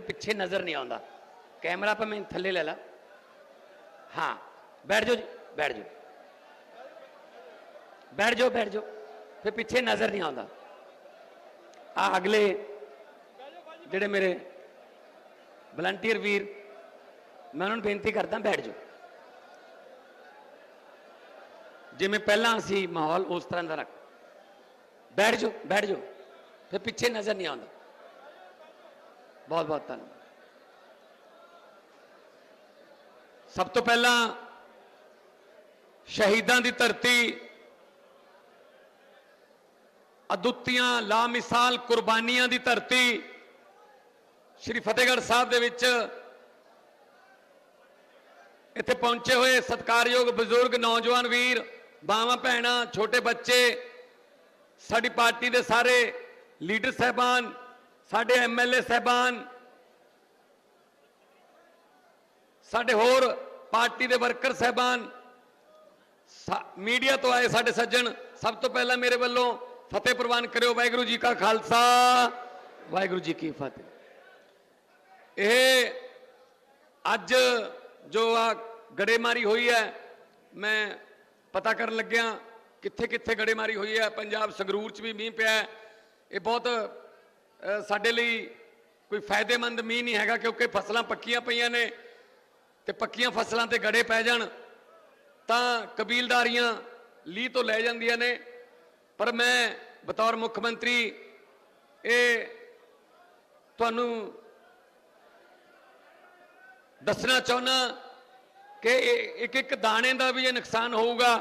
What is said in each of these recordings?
ਪਿੱਛੇ ਨਜ਼ਰ ਨਹੀਂ ਆਉਂਦਾ। ਕੈਮਰਾ ਮੈਂ ਥੱਲੇ ਲੈ ਲਾ। ਹਾਂ, ਬੈਠ ਜਾਓ ਬੈਠ ਜਾਓ। ਬੈਠ ਜਾਓ ਬੈਠ ਜਾਓ। ਫਿਰ ਪਿੱਛੇ ਨਜ਼ਰ ਨਹੀਂ ਆਉਂਦਾ। ਆ ਅਗਲੇ ਜਿਹੜੇ ਮੇਰੇ ਵਲੰਟੀਅਰ ਵੀਰ, ਮੈਂ ਉਹਨਾਂ ਨੂੰ ਬੇਨਤੀ ਕਰਦਾ, ਬੈਠ ਜਾਓ। ਜਿਵੇਂ ਪਹਿਲਾਂ ਸੀ ਮਾਹੌਲ ਉਸ ਤਰ੍ਹਾਂ ਦਾ ਰੱਖ ਬੈਠ ਜਾਓ ਬੈਠ ਜਾਓ। ਫਿਰ ਪਿੱਛੇ ਨਜ਼ਰ ਨਹੀਂ ਆਉਂਦਾ। ਬਹੁਤ ਬਹੁਤ ਧੰਨਵਾਦ। ਸਭ ਤੋਂ ਪਹਿਲਾਂ ਸ਼ਹੀਦਾਂ ਦੀ ਧਰਤੀ ਅਦੁੱਤੀਆਂ ਲਾਮਿਸਾਲ ਕੁਰਬਾਨੀਆਂ ਦੀ ਧਰਤੀ ਸ਼੍ਰੀ ਫਤਿਹਗੜ੍ਹ ਸਾਹਿਬ ਦੇ ਵਿੱਚ ਇੱਥੇ ਪਹੁੰਚੇ ਹੋਏ ਸਤਿਕਾਰਯੋਗ ਬਜ਼ੁਰਗ ਨੌਜਵਾਨ ਵੀਰ, ਬਾਵਾਂ ਭੈਣਾਂ, ਛੋਟੇ ਬੱਚੇ, ਸਾਡੀ ਪਾਰਟੀ ਦੇ ਸਾਰੇ ਲੀਡਰ ਸਹਿਬਾਨ ਸਾਡੇ ਐਮਐਲਏ ਸਹਿਬਾਨ, ਸਾਡੇ ਹੋਰ ਪਾਰਟੀ ਦੇ ਵਰਕਰ ਸਹਿਬਾਨ, ਸਾ- ਮੀਡੀਆ ਤੋਂ ਆਏ ਸਾਡੇ ਸੱਜਣ, ਸਭ ਤੋਂ ਪਹਿਲਾਂ ਮੇਰੇ ਵੱਲੋਂ ਫਤਿਹ ਪ੍ਰਵਾਨ ਕਰਿਓ, ਵਾਹਿਗੁਰੂ ਜੀ ਕਾ ਖਾਲਸਾ। ਵਾਹਿਗੁਰੂ ਜੀ ਕੀ ਫਤਿਹ। ਇਹ ਅੱਜ ਜੋ ਆ ਗੜੇਮਾਰੀ ਹੋਈ ਹੈ, ਮੈਂ ਪਤਾ ਕਰਨ ਲੱਗਿਆ ਕਿੱਥੇ ਕਿੱਥੇ ਗੜੇਮਾਰੀ ਹੋਈ ਹੈ। ਪੰਜਾਬ ਸੰਗਰੂਰ ਚ ਵੀ ਮੀਂਹ ਪਿਆ ਇਹ ਬਹੁਤ ਸਾਡੇ ਲਈ ਕੋਈ ਫਾਇਦੇਮੰਦ ਮੀਂਹ ਨਹੀਂ ਹੈਗਾ ਕਿਉਂਕਿ ਫਸਲਾਂ ਪੱਕੀਆਂ ਪਈਆਂ ਨੇ ਤੇ ਪੱਕੀਆਂ ਫਸਲਾਂ ਤੇ ਗੜੇ ਪੈ ਜਾਣ, ਤਾਂ ਕਬੀਲਦਾਰੀਆਂ ਲੀ ਤੋਂ ਲੈ ਜਾਂਦੀਆਂ ਨੇ। ਪਰ ਮੈਂ ਬਤੌਰ ਮੁੱਖ ਮੰਤਰੀ, ਇਹ ਤੁਹਾਨੂੰ ਦੱਸਣਾ ਚਾਹੁੰਦਾ ਕਿ ਇੱਕ ਇੱਕ ਦਾਣੇ ਦਾ ਵੀ ਇਹ ਨੁਕਸਾਨ ਹੋਊਗਾ,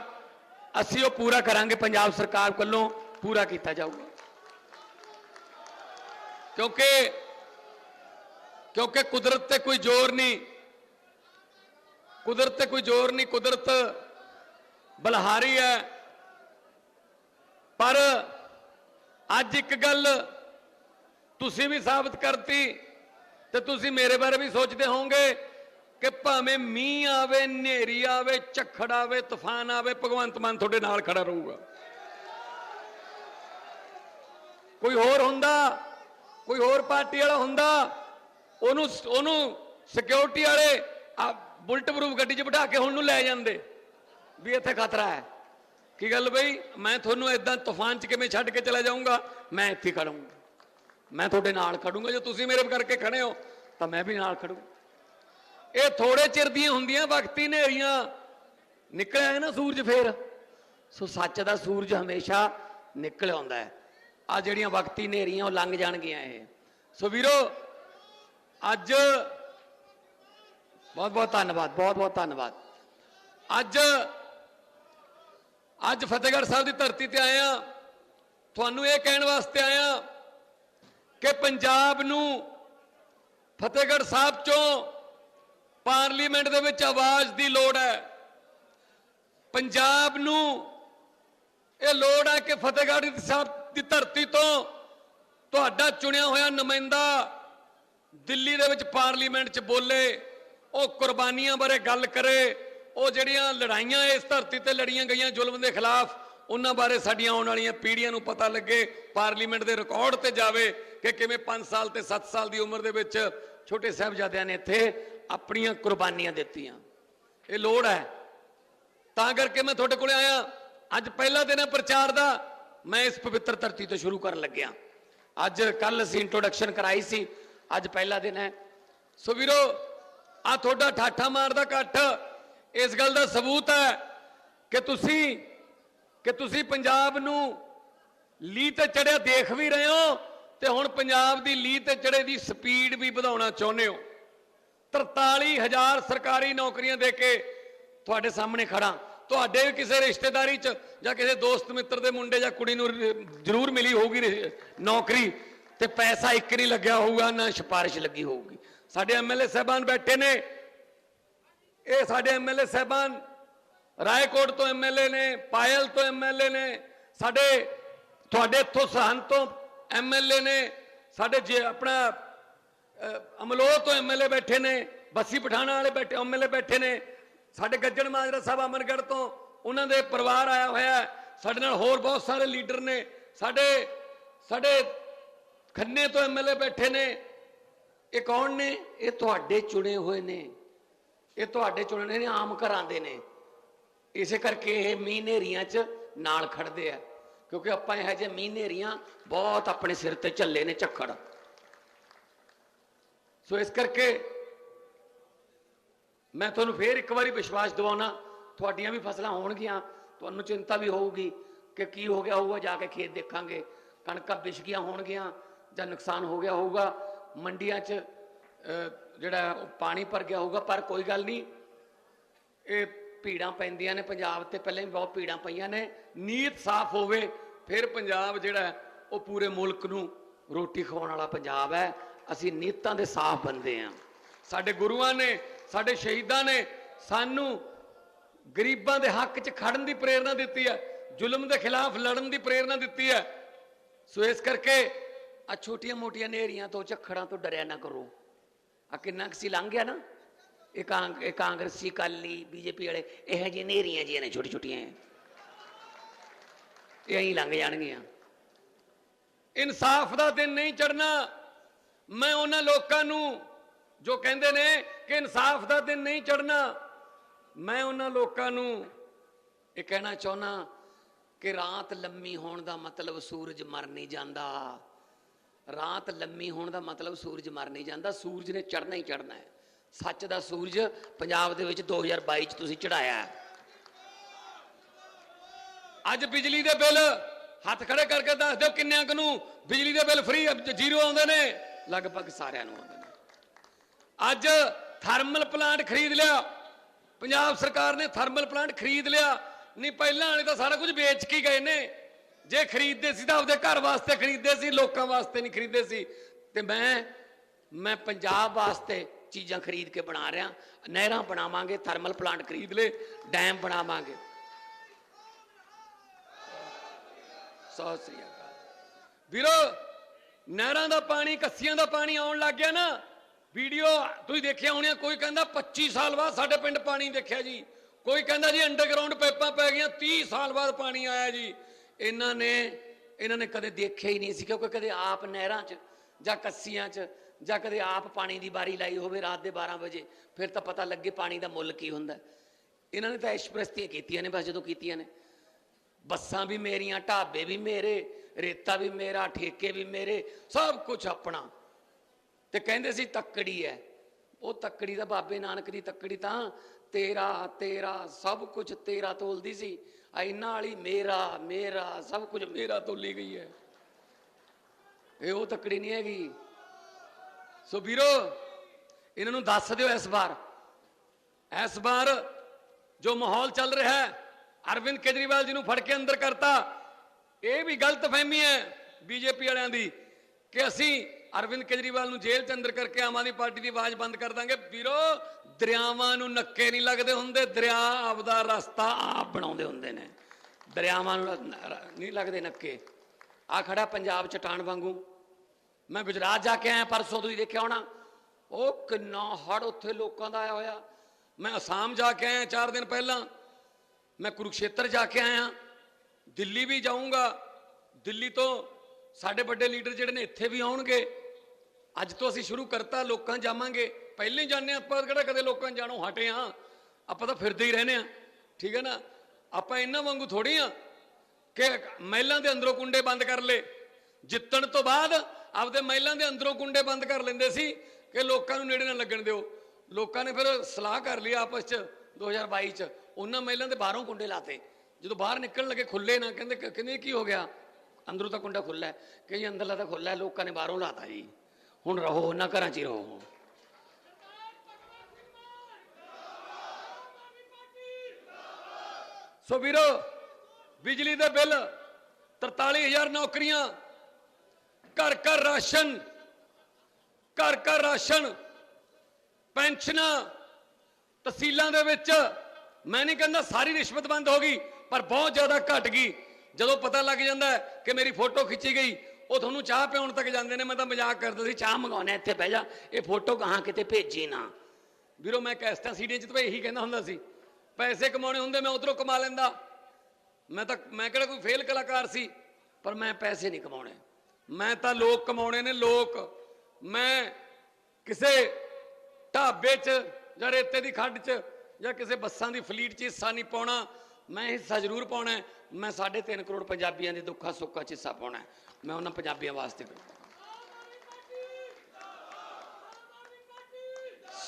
ਅਸੀਂ ਉਹ ਪੂਰਾ ਕਰਾਂਗੇ, ਪੰਜਾਬ ਸਰਕਾਰ ਵੱਲੋਂ ਪੂਰਾ ਕੀਤਾ ਜਾਊਗਾ। ਕਿਉਂਕਿ ਕਿਉਂਕਿ ਕੁਦਰਤ ਤੇ ਕੋਈ ਜ਼ੋਰ ਨਹੀਂ, ਕੁਦਰਤ ਤੇ ਕੋਈ ਜ਼ੋਰ ਨਹੀਂ, ਕੁਦਰਤ ਬਲਹਾਰੀ ਹੈ। ਪਰ ਅੱਜ ਇੱਕ ਗੱਲ ਤੁਸੀਂ ਵੀ ਸਾਬਤ ਕਰਤੀ ਤੇ ਤੁਸੀਂ ਮੇਰੇ ਬਾਰੇ ਵੀ ਸੋਚਦੇ ਹੋਵੋਗੇ ਕਿ ਭਾਵੇਂ ਮੀਂਹ ਆਵੇ, ਹਨੇਰੀ ਆਵੇ, ਝੱਖੜ ਆਵੇ, ਤੂਫਾਨ ਆਵੇ, ਭਗਵੰਤ ਮਾਨ ਤੁਹਾਡੇ ਨਾਲ ਖੜਾ ਰਹੂਗਾ। ਕੋਈ ਹੋਰ ਹੁੰਦਾ? ਕੋਈ ਹੋਰ ਪਾਰਟੀ ਵਾਲਾ ਹੁੰਦਾ, ਉਹਨੂੰ ਉਹਨੂੰ ਸਿਕਿਉਰਿਟੀ ਵਾਲੇ ਆ ਬੁਲਟ ਪ੍ਰੂਫ ਗੱਡੀ 'ਚ ਬਿਠਾ ਕੇ ਹੁਣ ਨੂੰ ਲੈ ਜਾਂਦੇ, ਵੀ ਇੱਥੇ ਖਤਰਾ ਹੈ। ਕੀ ਗੱਲ ਬਈ? ਮੈਂ ਤੁਹਾਨੂੰ ਇਦਾਂ ਤੂਫਾਨ 'ਚ ਕਿਵੇਂ ਛੱਡ ਕੇ ਚਲਾ ਜਾਊਂਗਾ? ਮੈਂ ਇੱਥੇ ਖੜੂੰਗਾ। ਮੈਂ ਤੁਹਾਡੇ ਨਾਲ ਖੜੂੰਗਾ। ਜੇ ਤੁਸੀਂ ਮੇਰੇ ਕਰਕੇ ਖੜੇ ਹੋ, ਤਾਂ ਮੈਂ ਵੀ ਨਾਲ ਖੜੂ। ਇਹ ਥੋੜੇ ਚਿਰ ਦੀਆਂ ਹੁੰਦੀਆਂ, ਵਕਤੀ ਹਨੇਰੀਆਂ। ਨਿਕਲਿਆ ਹੈ ਨਾ ਸੂਰਜ ਫੇਰ। ਸੋ ਸੱਚ ਦਾ ਸੂਰਜ ਹਮੇਸ਼ਾ ਨਿਕਲ ਆਉਂਦਾ ਹੈ। ਆ ਜਿਹੜੀਆਂ ਵਕਤੀ ਨੇਰੀਆਂ ਉਹ ਲੰਘ ਜਾਣਗੀਆਂ ਇਹ। ਸੋ ਵੀਰੋ, ਅੱਜ ਬਹੁਤ ਬਹੁਤ ਧੰਨਵਾਦ, ਬਹੁਤ ਬਹੁਤ ਧੰਨਵਾਦ। ਅੱਜ ਅੱਜ ਫਤਿਹਗੜ੍ਹ ਸਾਹਿਬ ਦੀ ਧਰਤੀ ਤੇ ਆਇਆ ਤੁਹਾਨੂੰ ਇਹ ਕਹਿਣ ਵਾਸਤੇ ਆਇਆ ਕਿ ਪੰਜਾਬ ਨੂੰ ਫਤਿਹਗੜ੍ਹ ਸਾਹਿਬ ਚੋਂ ਪਾਰਲੀਮੈਂਟ ਦੇ ਵਿੱਚ ਆਵਾਜ਼ ਦੀ ਲੋੜ ਹੈ। ਪੰਜਾਬ ਨੂੰ ਇਹ ਲੋੜ ਹੈ ਕਿ ਫਤਿਹਗੜ੍ਹ ਸਾਹਿਬ ਦੀ ਧਰਤੀ ਤੋਂ ਤੁਹਾਡਾ ਚੁਣਿਆ ਹੋਇਆ ਨੁਮਾਇੰਦਾ ਦਿੱਲੀ ਦੇ ਵਿੱਚ ਪਾਰਲੀਮੈਂਟ 'ਚ ਬੋਲੇ, ਉਹ ਕੁਰਬਾਨੀਆਂ ਬਾਰੇ ਗੱਲ ਕਰੇ, ਉਹ ਜਿਹੜੀਆਂ ਲੜਾਈਆਂ ਇਸ ਧਰਤੀ ਤੇ ਲੜੀਆਂ ਗਈਆਂ ਜ਼ੁਲਮ ਦੇ ਖਿਲਾਫ, ਉਹਨਾਂ ਬਾਰੇ ਸਾਡੀਆਂ ਆਉਣ ਵਾਲੀਆਂ ਪੀੜ੍ਹੀਆਂ ਨੂੰ ਪਤਾ ਲੱਗੇ, ਪਾਰਲੀਮੈਂਟ ਦੇ ਰਿਕਾਰਡ ਤੇ ਜਾਵੇ ਕਿ ਕਿਵੇਂ 5 ਸਾਲ ਤੇ 7 ਸਾਲ ਦੀ ਉਮਰ ਦੇ ਵਿੱਚ ਛੋਟੇ ਸਾਹਿਬਜ਼ਾਦਿਆਂ ਨੇ ਇੱਥੇ ਆਪਣੀਆਂ ਕੁਰਬਾਨੀਆਂ ਦਿੱਤੀਆਂ। ਇਹ ਲੋੜ ਹੈ। ਤਾਂ ਕਰਕੇ ਮੈਂ ਤੁਹਾਡੇ ਕੋਲੇ ਆਇਆ। ਅੱਜ ਪਹਿਲਾ ਦਿਨ ਹੈ ਪ੍ਰਚਾਰ ਦਾ। ਮੈਂ ਇਸ ਪਵਿੱਤਰ ਧਰਤੀ ਤੋਂ ਸ਼ੁਰੂ ਕਰਨ ਲੱਗਿਆ। ਅੱਜ ਕੱਲ ਅਸੀਂ ਇੰਟਰੋਡਕਸ਼ਨ ਕਰਾਈ ਸੀ। ਅੱਜ ਪਹਿਲਾ ਦਿਨ ਹੈ। ਸੋ ਵੀਰੋ ਆ ਤੁਹਾਡਾ ਠਾਠਾ ਮਾਰਦਾ ਇਕੱਠ ਇਸ ਗੱਲ ਦਾ ਸਬੂਤ ਹੈ ਕਿ ਤੁਸੀਂ ਕਿ ਤੁਸੀਂ ਪੰਜਾਬ ਨੂੰ ਲੀ ਤੇ ਚੜਿਆ ਦੇਖ ਵੀ ਰਹੇ ਹੋ ਤੇ ਹੁਣ ਪੰਜਾਬ ਦੀ ਲੀ ਤੇ ਚੜੇ ਦੀ ਸਪੀਡ ਵੀ ਵਧਾਉਣਾ ਚਾਹੁੰਦੇ ਹੋ। 43000 ਸਰਕਾਰੀ ਨੌਕਰੀਆਂ ਦੇ ਕੇ ਤੁਹਾਡੇ ਸਾਹਮਣੇ ਖੜਾ ਤੁਹਾਡੇ ਵੀ ਕਿਸੇ ਰਿਸ਼ਤੇਦਾਰੀ 'ਚ ਜਾਂ ਕਿਸੇ ਦੋਸਤ ਮਿੱਤਰ ਦੇ ਮੁੰਡੇ ਜਾਂ ਕੁੜੀ ਨੂੰ ਜ਼ਰੂਰ ਮਿਲੀ ਹੋਊਗੀ ਨੌਕਰੀ, ਤੇ ਪੈਸਾ ਇੱਕ ਨਹੀਂ ਲੱਗਿਆ ਹੋਊਗਾ, ਨਾ ਸਿਫਾਰਿਸ਼ ਲੱਗੀ ਹੋਊਗੀ। ਸਾਡੇ ਐਮਐਲਏ ਸਹਿਬਾਨ ਬੈਠੇ ਨੇ। ਇਹ ਸਾਡੇ ਐਮਐਲਏ ਸਹਿਬਾਨ ਰਾਏਕੋਟ ਤੋਂ ਐਮਐਲਏ ਨੇ, ਪਾਇਲ ਤੋਂ ਐਮਐਲਏ ਨੇ, ਸਾਡੇ, ਤੁਹਾਡੇ ਇੱਥੋਂ ਸਰਹੰਦ ਤੋਂ ਐਮਐਲਏ ਨੇ, ਸਾਡੇ ਜੇ ਆਪਣਾ ਅਮਲੋਹ ਤੋਂ ਐਮਐਲਏ ਬੈਠੇ ਨੇ, ਬੱਸੀ ਪਠਾਣਾ ਵਾਲੇ ਬੈਠੇ ਐਮਐਲਏ ਬੈਠੇ ਨੇ। ਸਾਡੇ ਗੱਜਣ ਮਾਜਰਾ ਸਾਹਿਬ ਅਮਰਗੜ੍ਹ ਤੋਂ ਉਹਨਾਂ ਦੇ ਪਰਿਵਾਰ ਆਇਆ ਹੋਇਆ ਸਾਡੇ ਨਾਲ ਹੋਰ ਬਹੁਤ ਸਾਰੇ ਲੀਡਰ ਨੇ। ਸਾਡੇ ਸਾਡੇ ਖੰਨੇ ਤੋਂ ਐਮਐਲਏ ਬੈਠੇ ਨੇ। ਇਹ ਕੌਣ ਨੇ? ਇਹ ਤੁਹਾਡੇ ਚੁਣੇ ਹੋਏ ਨੇ। ਇਹ ਤੁਹਾਡੇ ਚੁਣੇ ਨੇ ਆਮ ਘਰਾਂ ਦੇ ਨੇ। ਇਸੇ ਕਰਕੇ ਇਹ ਮੀਂਹ ਹਨੇਰੀਆਂ 'ਚ ਨਾਲ ਖੜਦੇ ਆ। ਕਿਉਂਕਿ ਆਪਾਂ ਇਹ ਜਿਹੇ ਮੀਂਹ ਹਨੇਰੀਆਂ ਬਹੁਤ ਆਪਣੇ ਸਿਰ ਤੇ ਝੱਲੇ ਨੇ ਝੱਖੜ। ਸੋ ਇਸ ਕਰਕੇ ਮੈਂ ਤੁਹਾਨੂੰ ਫੇਰ ਇੱਕ ਵਾਰੀ ਵਿਸ਼ਵਾਸ ਦਿਵਾਉਣਾ ਤੁਹਾਡੀਆਂ ਵੀ ਫਸਲਾਂ ਹੋਣਗੀਆਂ ਤੁਹਾਨੂੰ ਚਿੰਤਾ ਵੀ ਹੋਊਗੀ ਕਿ ਕੀ ਹੋ ਗਿਆ ਹੋਊਗਾ ਜਾ ਕੇ ਖੇਤ ਦੇਖਾਂਗੇ ਕਣਕਾਂ ਵਿਛ ਗਈਆਂ ਹੋਣਗੀਆਂ ਜਾਂ ਨੁਕਸਾਨ ਹੋ ਗਿਆ ਹੋਊਗਾ ਮੰਡੀਆਂ 'ਚ ਅਹ, ਜਿਹੜਾ ਉਹ ਪਾਣੀ ਭਰ ਗਿਆ ਹੋਊਗਾ ਪਰ ਕੋਈ ਗੱਲ ਨਹੀਂ ਇਹ ਭੀੜਾਂ ਪੈਂਦੀਆਂ ਨੇ ਪੰਜਾਬ ਤੇ ਪਹਿਲਾਂ ਹੀ ਬਹੁਤ ਭੀੜਾਂ ਪਈਆਂ ਨੇ ਨੀਅਤ ਸਾਫ਼ ਹੋਵੇ ਫਿਰ ਪੰਜਾਬ ਜਿਹੜਾ ਹੈ, ਉਹ ਪੂਰੇ ਮੁਲਕ ਨੂੰ ਰੋਟੀ ਖਵਾਉਣ ਵਾਲਾ ਪੰਜਾਬ ਹੈ ਅਸੀਂ ਨੀਅਤਾਂ ਦੇ ਸਾਫ਼ ਬੰਦੇ ਆ ਸਾਡੇ ਗੁਰੂਆਂ ਨੇ ਸਾਡੇ ਸ਼ਹੀਦਾਂ ਨੇ ਸਾਨੂੰ ਗਰੀਬਾਂ ਦੇ ਹੱਕ 'ਚ ਖੜਨ ਦੀ ਪ੍ਰੇਰਣਾ ਦਿੱਤੀ ਹੈ, ਜ਼ੁਲਮ ਦੇ ਖਿਲਾਫ ਲੜਨ ਦੀ ਪ੍ਰੇਰਣਾ ਦਿੱਤੀ ਹੈ। ਸੋ ਇਸ ਕਰਕੇ ਆ ਛੋਟੀਆਂ ਮੋਟੀਆਂ ਨੇਰੀਆਂ ਤੋਂ ਝੱਖੜਾਂ ਤੋਂ ਡਰਿਆ ਨਾ ਕਰੋ। ਆ ਕਿੰਨਾ ਕੁ ਸੀ ਲੰਘ ਗਿਆ ਨਾ? ਇਹ ਕਾਂਗ ਇਹ ਕਾਂਗਰਸੀ ਕਾਲੀ ਬੀਜੇਪੀ ਵਾਲੇ, ਇਹ ਜਿਹੇ ਨੇਰੀਆਂ ਜੀਆਂ ਨੇ ਛੋਟੀ ਛੋਟੀਆਂ ਇਹ ਐਂ ਲੰਘ ਜਾਣਗੀਆਂ। ਇਨਸਾਫ ਦਾ ਦਿਨ ਨਹੀਂ ਚੜਨਾ ਮੈਂ ਉਹਨਾਂ ਲੋਕਾਂ ਨੂੰ ਜੋ ਕਹਿੰਦੇ ਨੇ ਕਿ ਇਨਸਾਫ ਦਾ ਦਿਨ ਨਹੀਂ ਚੜਨਾ ਮੈਂ ਉਹਨਾਂ ਲੋਕਾਂ ਨੂੰ ਇਹ ਕਹਿਣਾ ਚਾਹੁੰਦਾ ਕਿ ਰਾਤ ਲੰਮੀ ਹੋਣ ਦਾ ਮਤਲਬ ਸੂਰਜ ਮਰ ਨਹੀਂ ਜਾਂਦਾ। ਰਾਤ ਲੰਮੀ ਹੋਣ ਦਾ ਮਤਲਬ ਸੂਰਜ ਮਰ ਨਹੀਂ ਜਾਂਦਾ, ਸੂਰਜ ਨੇ ਚੜਨਾ ਹੀ ਚੜਨਾ ਹੈ। ਸੱਚ ਦਾ ਸੂਰਜ ਪੰਜਾਬ ਦੇ ਵਿੱਚ 2022 ਚ ਤੁਸੀਂ ਚੜਾਇਆ ਅੱਜ ਬਿਜਲੀ ਦੇ ਬਿੱਲ ਹੱਥ ਖੜੇ ਕਰਕੇ ਦੱਸ ਦਿਓ ਕਿੰਨਿਆਂ ਕੁ ਨੂੰ ਬਿਜਲੀ ਦੇ ਬਿੱਲ ਫ੍ਰੀ ਜ਼ੀਰੋ ਆਉਂਦੇ ਨੇ, ਲਗਭਗ ਸਾਰਿਆਂ ਨੂੰ ਆਉਂਦੇ ਅੱਜ ਥਰਮਲ ਪਲਾਂਟ ਖਰੀਦ ਲਿਆ। ਪੰਜਾਬ ਸਰਕਾਰ ਨੇ ਥਰਮਲ ਪਲਾਂਟ ਖਰੀਦ ਲਿਆ। ਨਹੀਂ, ਪਹਿਲਾਂ ਵਾਲੇ ਤਾਂ ਸਾਰਾ ਕੁਝ ਵੇਚ ਕੇ ਗਏ ਨੇ। ਜੇ ਖਰੀਦਦੇ ਸੀ ਤਾਂ ਆਪਦੇ ਘਰ ਵਾਸਤੇ ਖਰੀਦਦੇ ਸੀ, ਲੋਕਾਂ ਵਾਸਤੇ ਨਹੀਂ ਖਰੀਦਦੇ ਸੀ। ਤੇ ਮੈਂ ਮੈਂ ਪੰਜਾਬ ਵਾਸਤੇ ਚੀਜ਼ਾਂ ਖਰੀਦ ਕੇ ਬਣਾ ਰਿਹਾ। ਨਹਿਰਾਂ ਬਣਾਵਾਂਗੇ, ਥਰਮਲ ਪਲਾਂਟ ਖਰੀਦ ਲੈ ਡੈਮ ਬਣਾਵਾਂਗੇ। ਸਤਿ ਸ੍ਰੀ ਅਕਾਲ। ਵੀਰੋ, ਨਹਿਰਾਂ ਦਾ ਪਾਣੀ, ਕੱਸੀਆਂ ਦਾ ਪਾਣੀ ਆਉਣ ਲੱਗ ਗਿਆ ਨਾ। ਵੀਡੀਓ ਤੁਸੀਂ ਦੇਖਿਆ ਹੋਣੀਆਂ, ਕੋਈ ਕਹਿੰਦਾ 25 ਸਾਲ ਬਾਅਦ ਸਾਡੇ ਪਿੰਡ ਪਾਣੀ ਦੇਖਿਆ ਜੀ। ਕੋਈ ਕਹਿੰਦਾ ਜੀ ਅੰਡਰਗਰਾਉਂਡ ਪਾਈਪਾਂ ਪੈ ਗਈਆਂ 30 ਸਾਲ ਬਾਅਦ ਪਾਣੀ ਆਇਆ ਜੀ। ਇਹਨਾਂ ਨੇ ਇਹਨਾਂ ਨੇ ਕਦੇ ਦੇਖਿਆ ਹੀ ਨਹੀਂ ਸੀ, ਕਿਉਂਕਿ ਕਦੇ ਆਪ ਨਹਿਰਾਂ 'ਚ ਜਾਂ ਕੱਸੀਆਂ 'ਚ ਜਾਂ ਕਦੇ ਆਪ ਪਾਣੀ ਦੀ ਬਾਰੀ ਲਾਈ ਹੋਵੇ ਰਾਤ ਦੇ 12 ਵਜੇ, ਫਿਰ ਤਾਂ ਪਤਾ ਲੱਗੇ ਪਾਣੀ ਦਾ ਮੁੱਲ ਕੀ ਹੁੰਦਾ। ਇਹਨਾਂ ਨੇ ਤਾਂ ਐਸ਼ਪ੍ਰਸਤੀਆਂ ਕੀਤੀਆਂ ਨੇ, ਬਸ ਜਦੋਂ ਕੀਤੀਆਂ ਨੇ। ਬੱਸਾਂ ਵੀ ਮੇਰੀਆਂ, ਢਾਬੇ ਵੀ ਮੇਰੇ, ਰੇਤਾ ਵੀ ਮੇਰਾ, ਠੇਕੇ ਵੀ ਮੇਰੇ, ਸਭ ਕੁਝ ਆਪਣਾ। ਤੇ ਕਹਿੰਦੇ ਸੀ, ਤੱਕੜੀ ਹੈ ਉਹ ਤੱਕੜੀ ਦਾ ਬਾਬੇ ਨਾਨਕ ਦੀ ਤੱਕੜੀ ਤਾਂ ਤੇਰਾ ਤੇਰਾ, ਸਭ ਕੁਝ ਤੇਰਾ ਤੋਲਦੀ ਸੀ। ਆ ਇਹਨਾਂ ਵਾਲੀ ਮੇਰਾ ਮੇਰਾ, ਸਭ ਕੁਝ ਮੇਰਾ ਤੋਲੀ ਗਈ ਹੈ ਇਹ ਉਹ ਤੱਕੜੀ ਨਹੀਂ ਹੈਗੀ। ਸੋ ਵੀਰੋ, ਇਹਨਾਂ ਨੂੰ ਦੱਸ ਦਿਓ ਇਸ ਵਾਰ। ਇਸ ਵਾਰ ਜੋ ਮਾਹੌਲ ਚੱਲ ਰਿਹਾ ਹੈ ਅਰਵਿੰਦ ਕੇਜਰੀਵਾਲ ਜੀ ਨੂੰ ਫੜ ਕੇ ਅੰਦਰ ਕਰਤਾ। ਇਹ ਵੀ ਗਲਤ ਫਹਿਮੀ ਹੈ ਬੀਜੇਪੀ ਵਾਲਿਆਂ ਦੀ ਕਿ ਅਸੀਂ ਅਰਵਿੰਦ ਕੇਜਰੀਵਾਲ ਨੂੰ ਜੇਲ੍ਹ ਚ ਅੰਦਰ ਕਰਕੇ ਆਮ ਆਦਮੀ ਪਾਰਟੀ ਦੀ ਆਵਾਜ਼ ਬੰਦ ਕਰ ਦਾਂਗੇ। ਵੀਰੋ, ਦਰਿਆਵਾਂ ਨੂੰ ਨੱਕੇ ਨਹੀਂ ਲੱਗਦੇ ਹੁੰਦੇ, ਦਰਿਆ ਆਪਦਾ ਰਸਤਾ ਆਪ ਬਣਾਉਂਦੇ ਹੁੰਦੇ ਨੇ। ਦਰਿਆਵਾਂ ਨੂੰ ਨਹੀਂ ਲੱਗਦੇ ਨੱਕੇ। ਆ ਖੜਾ ਪੰਜਾਬ ਚਟਾਨ ਵਾਂਗੂ। ਮੈਂ ਗੁਜਰਾਤ ਜਾ ਕੇ ਆਇਆ ਪਰਸੋਂ, ਤੁਸੀਂ ਦੇਖਿਆ ਹੋਣਾ। ਉਹ ਕਿੰਨਾ ਹੜ ਉੱਥੇ ਲੋਕਾਂ ਦਾ ਆਇਆ ਹੋਇਆ। ਮੈਂ ਅਸਾਮ ਜਾ ਕੇ ਆਇਆ 4 ਦਿਨ ਪਹਿਲਾਂ। ਮੈਂ ਕੁਰੂਕਸ਼ੇਤਰ ਜਾ ਕੇ ਆਇਆ। ਦਿੱਲੀ ਵੀ ਜਾਊਂਗਾ। ਦਿੱਲੀ ਤੋਂ ਸਾਡੇ ਵੱਡੇ ਲੀਡਰ ਜਿਹੜੇ ਨੇ ਇੱਥੇ ਵੀ ਆਉਣਗੇ। ਅੱਜ ਤੋਂ ਅਸੀਂ ਸ਼ੁਰੂ ਕਰਤਾ ਲੋਕਾਂ ਜਾਵਾਂਗੇ। ਪਹਿਲੇ ਹੀ ਜਾਂਦੇ ਹਾਂ, ਆਪਾਂ ਕਿਹੜਾ ਕਦੇ ਲੋਕਾਂ 'ਚ ਜਾਣੋਂ ਹਟੇ ਆ ਆਪਾਂ ਤਾਂ ਫਿਰਦੇ ਹੀ ਰਹਿੰਦੇ ਆ ਠੀਕ ਹੈ ਨਾ? ਆਪਾਂ ਇਹਨਾਂ ਵਾਂਗੂ ਥੋੜੀ ਆ ਕਿ ਮਹਿਲਾਂ ਦੇ ਅੰਦਰੋਂ ਕੁੰਡੇ ਬੰਦ ਕਰ ਲੇ ਜਿੱਤਣ ਤੋਂ ਬਾਅਦ ਆਪਦੇ ਮਹਿਲਾਂ ਦੇ ਅੰਦਰੋਂ ਕੁੰਡੇ ਬੰਦ ਕਰ ਲੈਂਦੇ ਸੀ ਕਿ ਲੋਕਾਂ ਨੂੰ ਨੇੜੇ ਨਾ ਲੱਗਣ ਦਿਓ। ਲੋਕਾਂ ਨੇ ਫਿਰ ਸਲਾਹ ਕਰ ਲਈ ਆਪਸ 'ਚ 2022 ਚ। ਉਹਨਾਂ ਮਹਿਲਾਂ ਦੇ ਬਾਹਰੋਂ ਕੁੰਡੇ ਲਾਤੇ। ਜਦੋਂ ਬਾਹਰ ਨਿਕਲਣ ਲੱਗੇ ਖੁੱਲੇ ਨਾ ਕਹਿੰਦੇ ਕ- ਕਹਿੰਦੇ ਕੀ ਹੋ ਗਿਆ? ਅੰਦਰੋਂ ਤਾਂ ਕੁੰਡਾ ਖੁੱਲਾ ਹੈ। ਕਿ ਜੀ ਅੰਦਰਲਾ ਤਾਂ ਖੁੱਲਾ ਹੈ ਲੋਕਾਂ ਨੇ ਬਾਹਰੋਂ ਲਾਤਾ ਜੀ। ਹੁਣ ਰਹੋ ਨਾ ਘਰਾਂ 'ਚ ਹੀ ਰਹੋ। ਸੋ ਵੀਰੋ, ਬਿਜਲੀ ਦੇ ਬਿੱਲ 43000 ਨੌਕਰੀਆਂ, ਘਰ ਘਰ ਰਾਸ਼ਨ, ਘਰ ਘਰ ਰਾਸ਼ਨ, ਪੈਨਸ਼ਨਾਂ, ਤਹਿਸੀਲਾਂ ਦੇ ਵਿੱਚ, ਮੈਂ ਨਹੀਂ ਕਹਿੰਦਾ ਸਾਰੀ ਰਿਸ਼ਵਤ ਬੰਦ ਹੋ ਗਈ, ਪਰ ਬਹੁਤ ਜ਼ਿਆਦਾ ਘਟ ਗਈ। ਜਦੋਂ ਪਤਾ ਲੱਗ ਜਾਂਦਾ ਕਿ ਮੇਰੀ ਫੋਟੋ ਖਿੱਚੀ ਗਈ ਉਹ ਤੁਹਾਨੂੰ ਚਾਹ ਪਿਆਉਣ ਤੱਕ ਜਾਂਦੇ ਨੇ, ਮੈਂ ਤਾਂ ਮਜ਼ਾਕ ਕਰਦਾ ਸੀ, ਚਾਹ ਚਾਹ ਮੰਗਾਉਣਾ ਇੱਥੇ ਬਹਿ ਜਾ, ਇਹ ਫੋਟੋ ਕਹਾਂ ਕਿਤੇ ਭੇਜੀ ਨਾ। ਵੀਰੋ, ਮੈਂ ਕੈਸਟਾਂ ਸੀਡੀਆਂ 'ਚ ਤਾਂ ਇਹੀ ਕਹਿੰਦਾ ਹੁੰਦਾ ਸੀ, ਪੈਸੇ ਕਮਾਉਣੇ ਹੁੰਦੇ, ਮੈਂ ਉਧਰੋਂ ਕਮਾ ਲੈਂਦਾ। ਮੈਂ ਤਾਂ, ਮੈਂ ਕਿਹੜਾ ਕੋਈ ਫੇਲ ਕਲਾਕਾਰ ਸੀ, ਪਰ ਮੈਂ ਪੈਸੇ ਨਹੀਂ ਕਮਾਉਣੇ। ਮੈਂ ਤਾਂ ਲੋਕ ਕਮਾਉਣੇ ਨੇ, ਲੋਕ। ਮੈਂ ਕਿਸੇ ਢਾਬੇ 'ਚ ਜਾਂ ਰੇਤੇ ਦੀ ਖੱਡ 'ਚ ਜਾਂ ਕਿਸੇ ਬੱਸਾਂ ਦੀ ਫਲੀਟ 'ਚ ਹਿੱਸਾ ਨਹੀਂ ਪਾਉਣਾ। ਮੈਂ ਹਿੱਸਾ ਜ਼ਰੂਰ ਪਾਉਣਾ ਹੈ। ਮੈਂ 3.5 ਕਰੋੜ ਪੰਜਾਬੀਆਂ ਦੇ ਦੁੱਖਾਂ ਸੁੱਖਾਂ 'ਚ ਹਿੱਸਾ ਪਾਉਣਾ ਮੈਂ ਉਹਨਾਂ ਪੰਜਾਬੀਆਂ ਵਾਸਤੇ ਕਰਦਾ।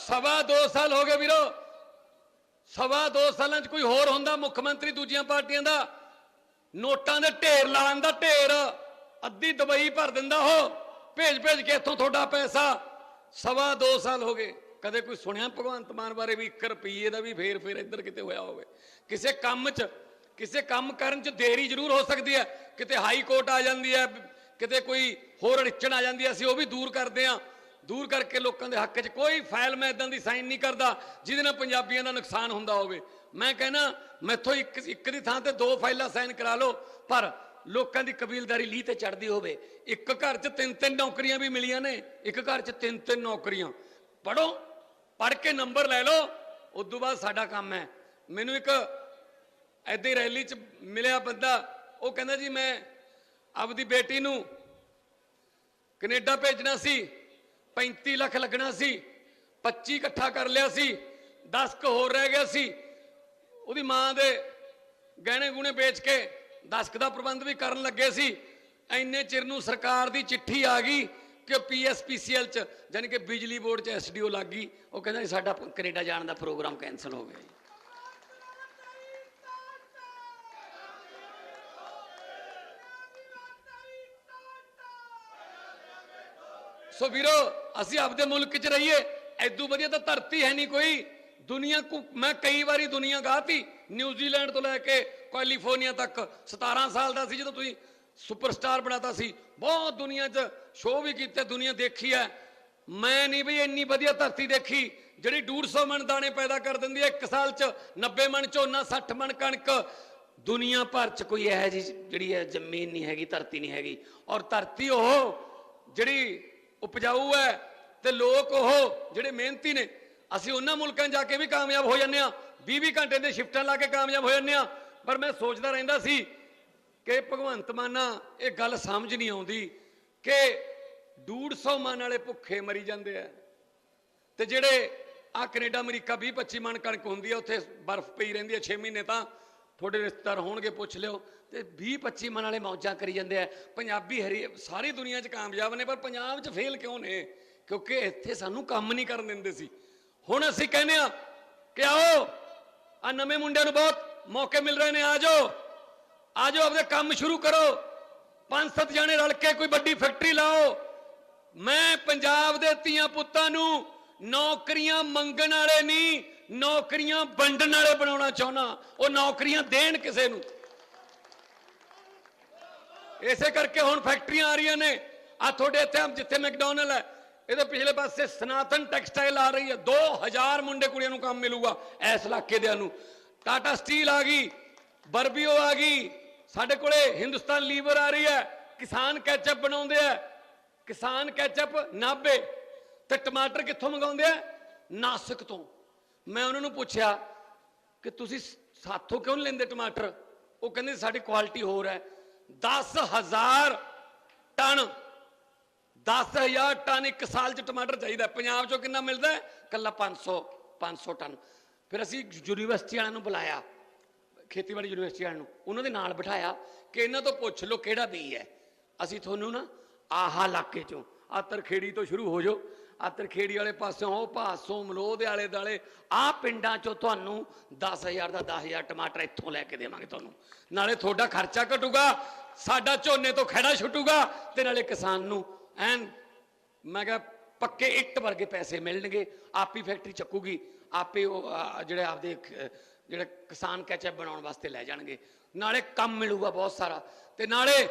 ਸਵਾ ਦੋ ਸਾਲ ਹੋ ਗਏ ਵੀਰੋ। ਸਵਾ ਦੋ ਸਾਲਾਂ 'ਚ ਕੋਈ ਹੋਰ ਹੁੰਦਾ ਮੁੱਖ ਮੰਤਰੀ ਦੂਜੀਆਂ ਪਾਰਟੀਆਂ ਦਾ? ਨੋਟਾਂ ਦੇ ਢੇਰ ਲਾਣ ਦਾ ਢੇਰ। ਅੱਧੀ ਦਵਾਈ ਭਰ ਦਿੰਦਾ ਉਹ। ਭੇਜ ਭੇਜ ਕੇ ਇੱਥੋਂ ਤੁਹਾਡਾ ਪੈਸਾ। ਸਵਾ ਦੋ ਸਾਲ ਹੋ ਗਏ। ਕਦੇ ਕੋਈ ਸੁਣਿਆ ਭਗਵੰਤ ਮਾਨ ਬਾਰੇ ਵੀ 1 ਰੁਪਈਏ ਦਾ ਵੀ ਫੇਰ ਫੇਰ ਇੱਧਰ ਕਿਤੇ ਹੋਇਆ ਹੋਵੇ? ਕਿਸੇ ਕੰਮ 'ਚ ਕਿਸੇ ਕੰਮ ਕਰਨ 'ਚ ਦੇਰੀ ਜ਼ਰੂਰ ਹੋ ਸਕਦੀ ਹੈ। ਕਿਤੇ ਹਾਈ ਕੋਰਟ ਆ ਜਾਂਦੀ ਹੈ, ਕਿਤੇ ਕੋਈ ਹੋਰ ਅੜਚਣ ਆ ਜਾਂਦੀ ਹੈ, ਅਸੀਂ ਉਹ ਵੀ ਦੂਰ ਕਰਦੇ ਹਾਂ। ਦੂਰ ਕਰਕੇ ਲੋਕਾਂ ਦੇ ਹੱਕ 'ਚ ਕੋਈ ਫਾਈਲ ਮੈਂ ਇਦਾਂ ਦੀ ਸਾਈਨ ਨਹੀਂ ਕਰਦਾ, ਜਿਹਦੇ ਨਾਲ ਪੰਜਾਬੀਆਂ ਦਾ ਨੁਕਸਾਨ ਹੁੰਦਾ ਹੋਵੇ। ਮੈਂ ਕਹਿੰਦਾ, ਮੈਥੋਂ ਇੱਕ ਇੱਕ ਦੀ ਥਾਂ ਤੇ ਦੋ ਫਾਈਲਾਂ ਸਾਈਨ ਕਰਾ ਲਓ, ਪਰ ਲੋਕਾਂ ਦੀ ਕਬੀਲਦਾਰੀ ਲੀਹ ਤੇ ਚੜਦੀ ਹੋਵੇ। ਇੱਕ ਘਰ 'ਚ ਤਿੰਨ ਤਿੰਨ ਨੌਕਰੀਆਂ ਵੀ ਮਿਲੀਆਂ ਨੇ, ਇੱਕ ਘਰ 'ਚ ਤਿੰਨ ਤਿੰਨ ਨੌਕਰੀਆਂ। ਪੜੋ ਪੜ ਕੇ ਨੰਬਰ ਲੈ ਲਓ ਉਸ ਤੋਂ ਬਾਅਦ ਸਾਡਾ ਕੰਮ ਹੈ। ਮੈਨੂੰ ਇੱਕ ਐਦੀ ਰੈਲੀ 'ਚ ਮਿਲਿਆ ਬੰਦਾ, ਉਹ ਕਹਿੰਦਾ ਜੀ ਮੈਂ ਆਪਦੀ ਬੇਟੀ ਨੂੰ ਕੈਨੇਡਾ ਭੇਜਣਾ ਸੀ 35 ਲੱਖ ਲੱਗਣਾ ਸੀ 25 ਇਕੱਠਾ ਕਰ ਲਿਆ ਸੀ 10 ਕ ਹੋਰ ਰਹਿ ਗਿਆ ਸੀ, ਉਹਦੀ ਮਾਂ ਦੇ ਗਹਿਣੇ ਗੁਣੇ ਵੇਚ ਕੇ 10 ਕ ਦਾ ਪ੍ਰਬੰਧ ਵੀ ਕਰਨ ਲੱਗੇ ਸੀ ਐਨੇ ਚਿਰ ਨੂੰ ਸਰਕਾਰ ਦੀ ਚਿੱਠੀ ਆ ਗਈ ਕਿ ਪੀਐਸਪੀਸੀਐਲ ਚ ਯਾਨੀ ਕਿ ਬਿਜਲੀ ਬੋਰਡ ਚ ਐਸਡੀਓ ਲੱਗ ਗਈ, ਉਹ ਕਹਿੰਦਾ ਜੀ ਸਾਡਾ ਕੈਨੇਡਾ ਜਾਣ ਦਾ ਪ੍ਰੋਗਰਾਮ ਕੈਨਸਲ ਹੋ ਗਿਆ ਸੋ ਵੀਰੋ, ਅਸੀਂ ਆਪਦੇ ਮੁਲਕ 'ਚ ਰਹੀਏ, ਐਦੂ ਵਧੀਆ ਤਾਂ ਧਰਤੀ ਹੈ ਨਹੀਂ ਕੋਈ। ਦੁਨੀਆ ਕੋ ਮੈਂ ਕਈ ਵਾਰੀ ਦੁਨੀਆ ਗਾਤੀ ਨਿਊਜ਼ੀਲੈਂਡ ਤੋਂ ਲੈ ਕੇ ਕੈਲੀਫੋਰਨੀਆ ਤੱਕ। 17 ਸਾਲ ਦਾ ਸੀ ਜਦੋਂ ਤੁਸੀਂ ਸੁਪਰਸਟਾਰ ਬਣਾਤਾ ਸੀ। ਬਹੁਤ ਦੁਨੀਆ 'ਚ ਸ਼ੋਅ ਵੀ ਕੀਤੇ, ਦੁਨੀਆ ਦੇਖੀ ਹੈ। ਮੈਂ ਨਹੀਂ ਵੀ ਇੰਨੀ ਵਧੀਆ ਧਰਤੀ ਦੇਖੀ, ਜਿਹੜੀ 150 ਮਣ ਦਾਣੇ ਪੈਦਾ ਕਰ ਦਿੰਦੀ ਹੈ ਇੱਕ ਸਾਲ 'ਚ। 90 ਮਣ ਝੋਨਾ 60 ਮਣ ਕਣਕ। ਦੁਨੀਆ ਭਰ 'ਚ ਕੋਈ ਇਹੋ ਜਿਹੀ ਜਿਹੜੀ ਹੈ ਜ਼ਮੀਨ ਨਹੀਂ ਹੈਗੀ, ਧਰਤੀ ਨਹੀਂ ਹੈਗੀ। ਔਰ ਧਰਤੀ ਉਹ ਜਿਹੜੀ ਉਪਜਾਊ ਹੈ ਤੇ ਲੋਕ ਉਹ ਜਿਹੜੇ ਮਿਹਨਤੀ ਨੇ, ਅਸੀਂ ਉਹਨਾਂ ਮੁਲਕਾਂ ਜਾ ਕੇ ਵੀ ਕਾਮਯਾਬ ਹੋ ਜਾਂਦੇ ਆ 20-20 ਘੰਟੇ ਦੇ ਸ਼ਿਫਟਾਂ ਲਾ ਕੇ ਕਾਮਯਾਬ ਹੋ ਜਾਂਦੇ ਆ ਪਰ ਮੈਂ ਸੋਚਦਾ ਰਹਿੰਦਾ ਸੀ ਕਿ ਭਗਵੰਤ ਮਾਨਾ ਇਹ ਗੱਲ ਸਮਝ ਨਹੀਂ ਆਉਂਦੀ ਕਿ 150 ਮਨ ਵਾਲੇ ਭੁੱਖੇ ਮਰੀ ਜਾਂਦੇ ਆ। ਤੇ ਜਿਹੜੇ ਆ ਕੈਨੇਡਾ, ਅਮਰੀਕਾ 20 25 ਮਨ ਕਣਕ ਹੁੰਦੀ ਆ, ਉੱਥੇ ਬਰਫ਼ ਪਈ ਰਹਿੰਦੀ ਆ 6 ਮਹੀਨੇ ਤਾਂ ਤੁਹਾਡੇ ਰਿਸ਼ਤੇਦਾਰ ਹੋਣਗੇ, ਪੁੱਛ ਲਿਓ। ਤੇ 20 25 ਮਨ ਵਾਲੇ ਮੌਜਾਂ ਕਰੀ ਜਾਂਦੇ ਆ। ਪੰਜਾਬੀ ਹਰੀ ਸਾਰੀ ਦੁਨੀਆ 'ਚ ਕਾਮਯਾਬ ਨੇ, ਪਰ ਪੰਜਾਬ 'ਚ ਫੇਲ ਕਿਉਂ ਨੇ? ਕਿਉਂਕਿ ਇੱਥੇ ਸਾਨੂੰ ਕੰਮ ਨਹੀਂ ਕਰਨ ਦਿੰਦੇ ਸੀ। ਹੁਣ ਅਸੀਂ ਕਹਿੰਦੇ ਆ ਕਿ ਆਓ ਆ ਨਵੇਂ ਮੁੰਡਿਆਂ ਨੂੰ ਬਹੁਤ ਮੌਕੇ ਮਿਲ ਰਹੇ ਨੇ, ਆ ਜਾਓ ਆ ਜਾਓ, ਆਪਦੇ ਕੰਮ ਸ਼ੁਰੂ ਕਰੋ। ਪੰਜ ਸੱਤ ਜਣੇ ਰਲ ਕੇ ਕੋਈ ਵੱਡੀ ਫੈਕਟਰੀ ਲਾਓ। ਮੈਂ ਪੰਜਾਬ ਦੇ ਧੀਆਂ ਪੁੱਤਾਂ ਨੂੰ ਨੌਕਰੀਆਂ ਮੰਗਣ ਵਾਲੇ ਨਹੀਂ, ਨੌਕਰੀਆਂ ਵੰਡਣ ਵਾਲੇ ਬਣਾਉਣਾ ਚਾਹੁੰਦਾ। ਉਹ ਨੌਕਰੀਆਂ ਦੇਣ ਕਿਸੇ ਨੂੰ। ਇਸੇ ਕਰਕੇ ਹੁਣ ਫੈਕਟਰੀਆਂ ਆ ਰਹੀਆਂ ਨੇ। ਆ ਤੁਹਾਡੇ ਇੱਥੇ ਜਿੱਥੇ ਮੈਕਡੋਨਲ ਹੈ, ਇਹਦੇ ਪਿਛਲੇ ਪਾਸੇ ਸਨਾਤਨ ਟੈਕਸਟਾਈਲ ਆ ਰਹੀ ਹੈ। 2000 ਮੁੰਡੇ ਕੁੜੀਆਂ ਨੂੰ ਕੰਮ ਮਿਲੂਗਾ ਇਸ ਇਲਾਕੇ ਦਿਆਂ ਨੂੰ। ਟਾਟਾ ਸਟੀਲ ਆ ਗਈ, ਬਰਬੀਓ ਆ ਗਈ, ਸਾਡੇ ਕੋਲੇ ਹਿੰਦੁਸਤਾਨ ਲੀਵਰ ਆ ਰਹੀ ਹੈ, ਕਿਸਾਨ ਕੈਚਅਪ ਬਣਾਉਂਦੇ ਆ। ਕਿਸਾਨ ਕੈਚਅਪ ਨਾਬੇ ਤੇ ਟਮਾਟਰ ਕਿੱਥੋਂ ਮੰਗਾਉਂਦੇ ਆ? ਨਾਸਿਕ ਤੋਂ। ਮੈਂ ਉਹਨਾਂ ਨੂੰ ਪੁੱਛਿਆ ਕਿ ਤੁਸੀਂ ਸਾਥੋਂ ਕਿਉਂ ਨੀ ਲੈਂਦੇ ਟਮਾਟਰ? ਉਹ ਕਹਿੰਦੇ ਸਾਡੀ ਕੁਆਲਿਟੀ ਹੋਰ ਹੈ। 10000 ਟਨ 10000 ਟਨ ਇੱਕ ਸਾਲ ਚ ਟਮਾਟਰ ਚਾਹੀਦਾ ਹੈ। ਪੰਜਾਬ ਚੋਂ ਕਿੰਨਾ ਮਿਲਦਾ ਹੈ ਕੱਲਾ 500 500 ਟਨ ਫਿਰ ਅਸੀਂ ਯੂਨੀਵਰਸਿਟੀ ਵਾਲਿਆਂ ਨੂੰ ਬੁਲਾਇਆ ਖੇਤੀਬਾੜੀ ਯੂਨੀਵਰਸਿਟੀ ਵਾਲਿਆਂ ਨੂੰ ਉਹਨਾਂ ਦੇ ਨਾਲ ਬਿਠਾਇਆ ਕਿ ਇਹਨਾਂ ਤੋਂ ਪੁੱਛ ਲਓ ਕਿਹੜਾ ਬੀਜ ਹੈ ਅਸੀਂ ਤੁਹਾਨੂੰ ਨਾ ਆਹਾ ਇਲਾਕੇ ਚੋਂ ਆ ਤਰਖੇੜੀ ਤੋਂ ਸ਼ੁਰੂ ਹੋ ਜਾਓ ਆ ਤਰਖੇੜੀ ਵਾਲੇ ਪਾਸਿਓਂ ਉਹ ਭਾਸੋਂ ਮਲੋਹ ਦੇ ਆਲੇ ਦਾਲੇ ਆ ਪਿੰਡਾਂ ਚੋਂ ਤੁਹਾਨੂੰ 10000 ਦਾ 10000 ਟਮਾਟਰ ਇੱਥੋਂ ਲੈ ਕੇ ਦੇਵਾਂਗੇ ਤੁਹਾਨੂੰ। ਨਾਲੇ ਤੁਹਾਡਾ ਖਰਚਾ ਘਟੂਗਾ, ਸਾਡਾ ਝੋਨੇ ਤੋਂ ਖੜਾ ਛੁੱਟੂਗਾ ਤੇ ਨਾਲੇ ਕਿਸਾਨ ਨੂੰ ਐਨ ਮੈਂ ਕਿਹਾ ਪੱਕੇ ਇੱਟ ਵਰਗੇ ਪੈਸੇ ਮਿਲਣਗੇ, ਆਪੀ ਫੈਕਟਰੀ ਚੱਕੂਗੀ, ਆਪੇ ਉਹ ਜਿਹੜੇ ਆਪਦੇ ਖ- ਜਿਹੜੇ ਕਿਸਾਨ ਕੈਚਅਪ ਬਣਾਉਣ ਵਾਸਤੇ ਲੈ ਜਾਣਗੇ। ਨਾਲੇ ਕੰਮ ਮਿਲੂਗਾ ਬਹੁਤ ਸਾਰਾ ਤੇ ਨਾਲੇ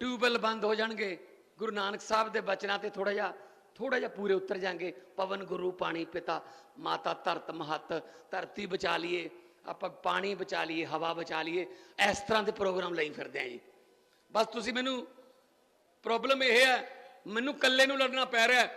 ਟਿਊਬਵੈਲ ਬੰਦ ਹੋ ਜਾਣਗੇ। ਗੁਰੂ ਨਾਨਕ ਸਾਹਿਬ ਦੇ ਬਚਨਾਂ ਤੇ ਥੋੜਾ ਜਿਹਾ ਥੋੜਾ ਜਿਹਾ ਪੂਰੇ ਉਤਰ ਜਾਣਗੇ। ਪਵਨ ਗੁਰੂ, ਪਾਣੀ ਪਿਤਾ, ਮਾਤਾ ਧਰਤ ਮਹਤ, ਧਰਤੀ ਬਚਾ ਲਈਏ, ਆਪਾਂ ਪਾਣੀ ਬਚਾ ਲਈਏ, ਹਵਾ ਬਚਾ ਲਈਏ, ਇਸ ਤਰ੍ਹਾਂ ਦੇ ਪ੍ਰੋਗਰਾਮ ਲਈ ਫਿਰਦੇ ਆਂ ਜੀ। ਬਸ ਤੁਸੀਂ ਮੈਨੂੰ ਪ੍ਰੋਬਲਮ ਇਹ ਹੈ, ਮੈਨੂੰ ਇਕੱਲੇ ਨੂੰ ਲੜਨਾ ਪੈ ਰਿਹਾ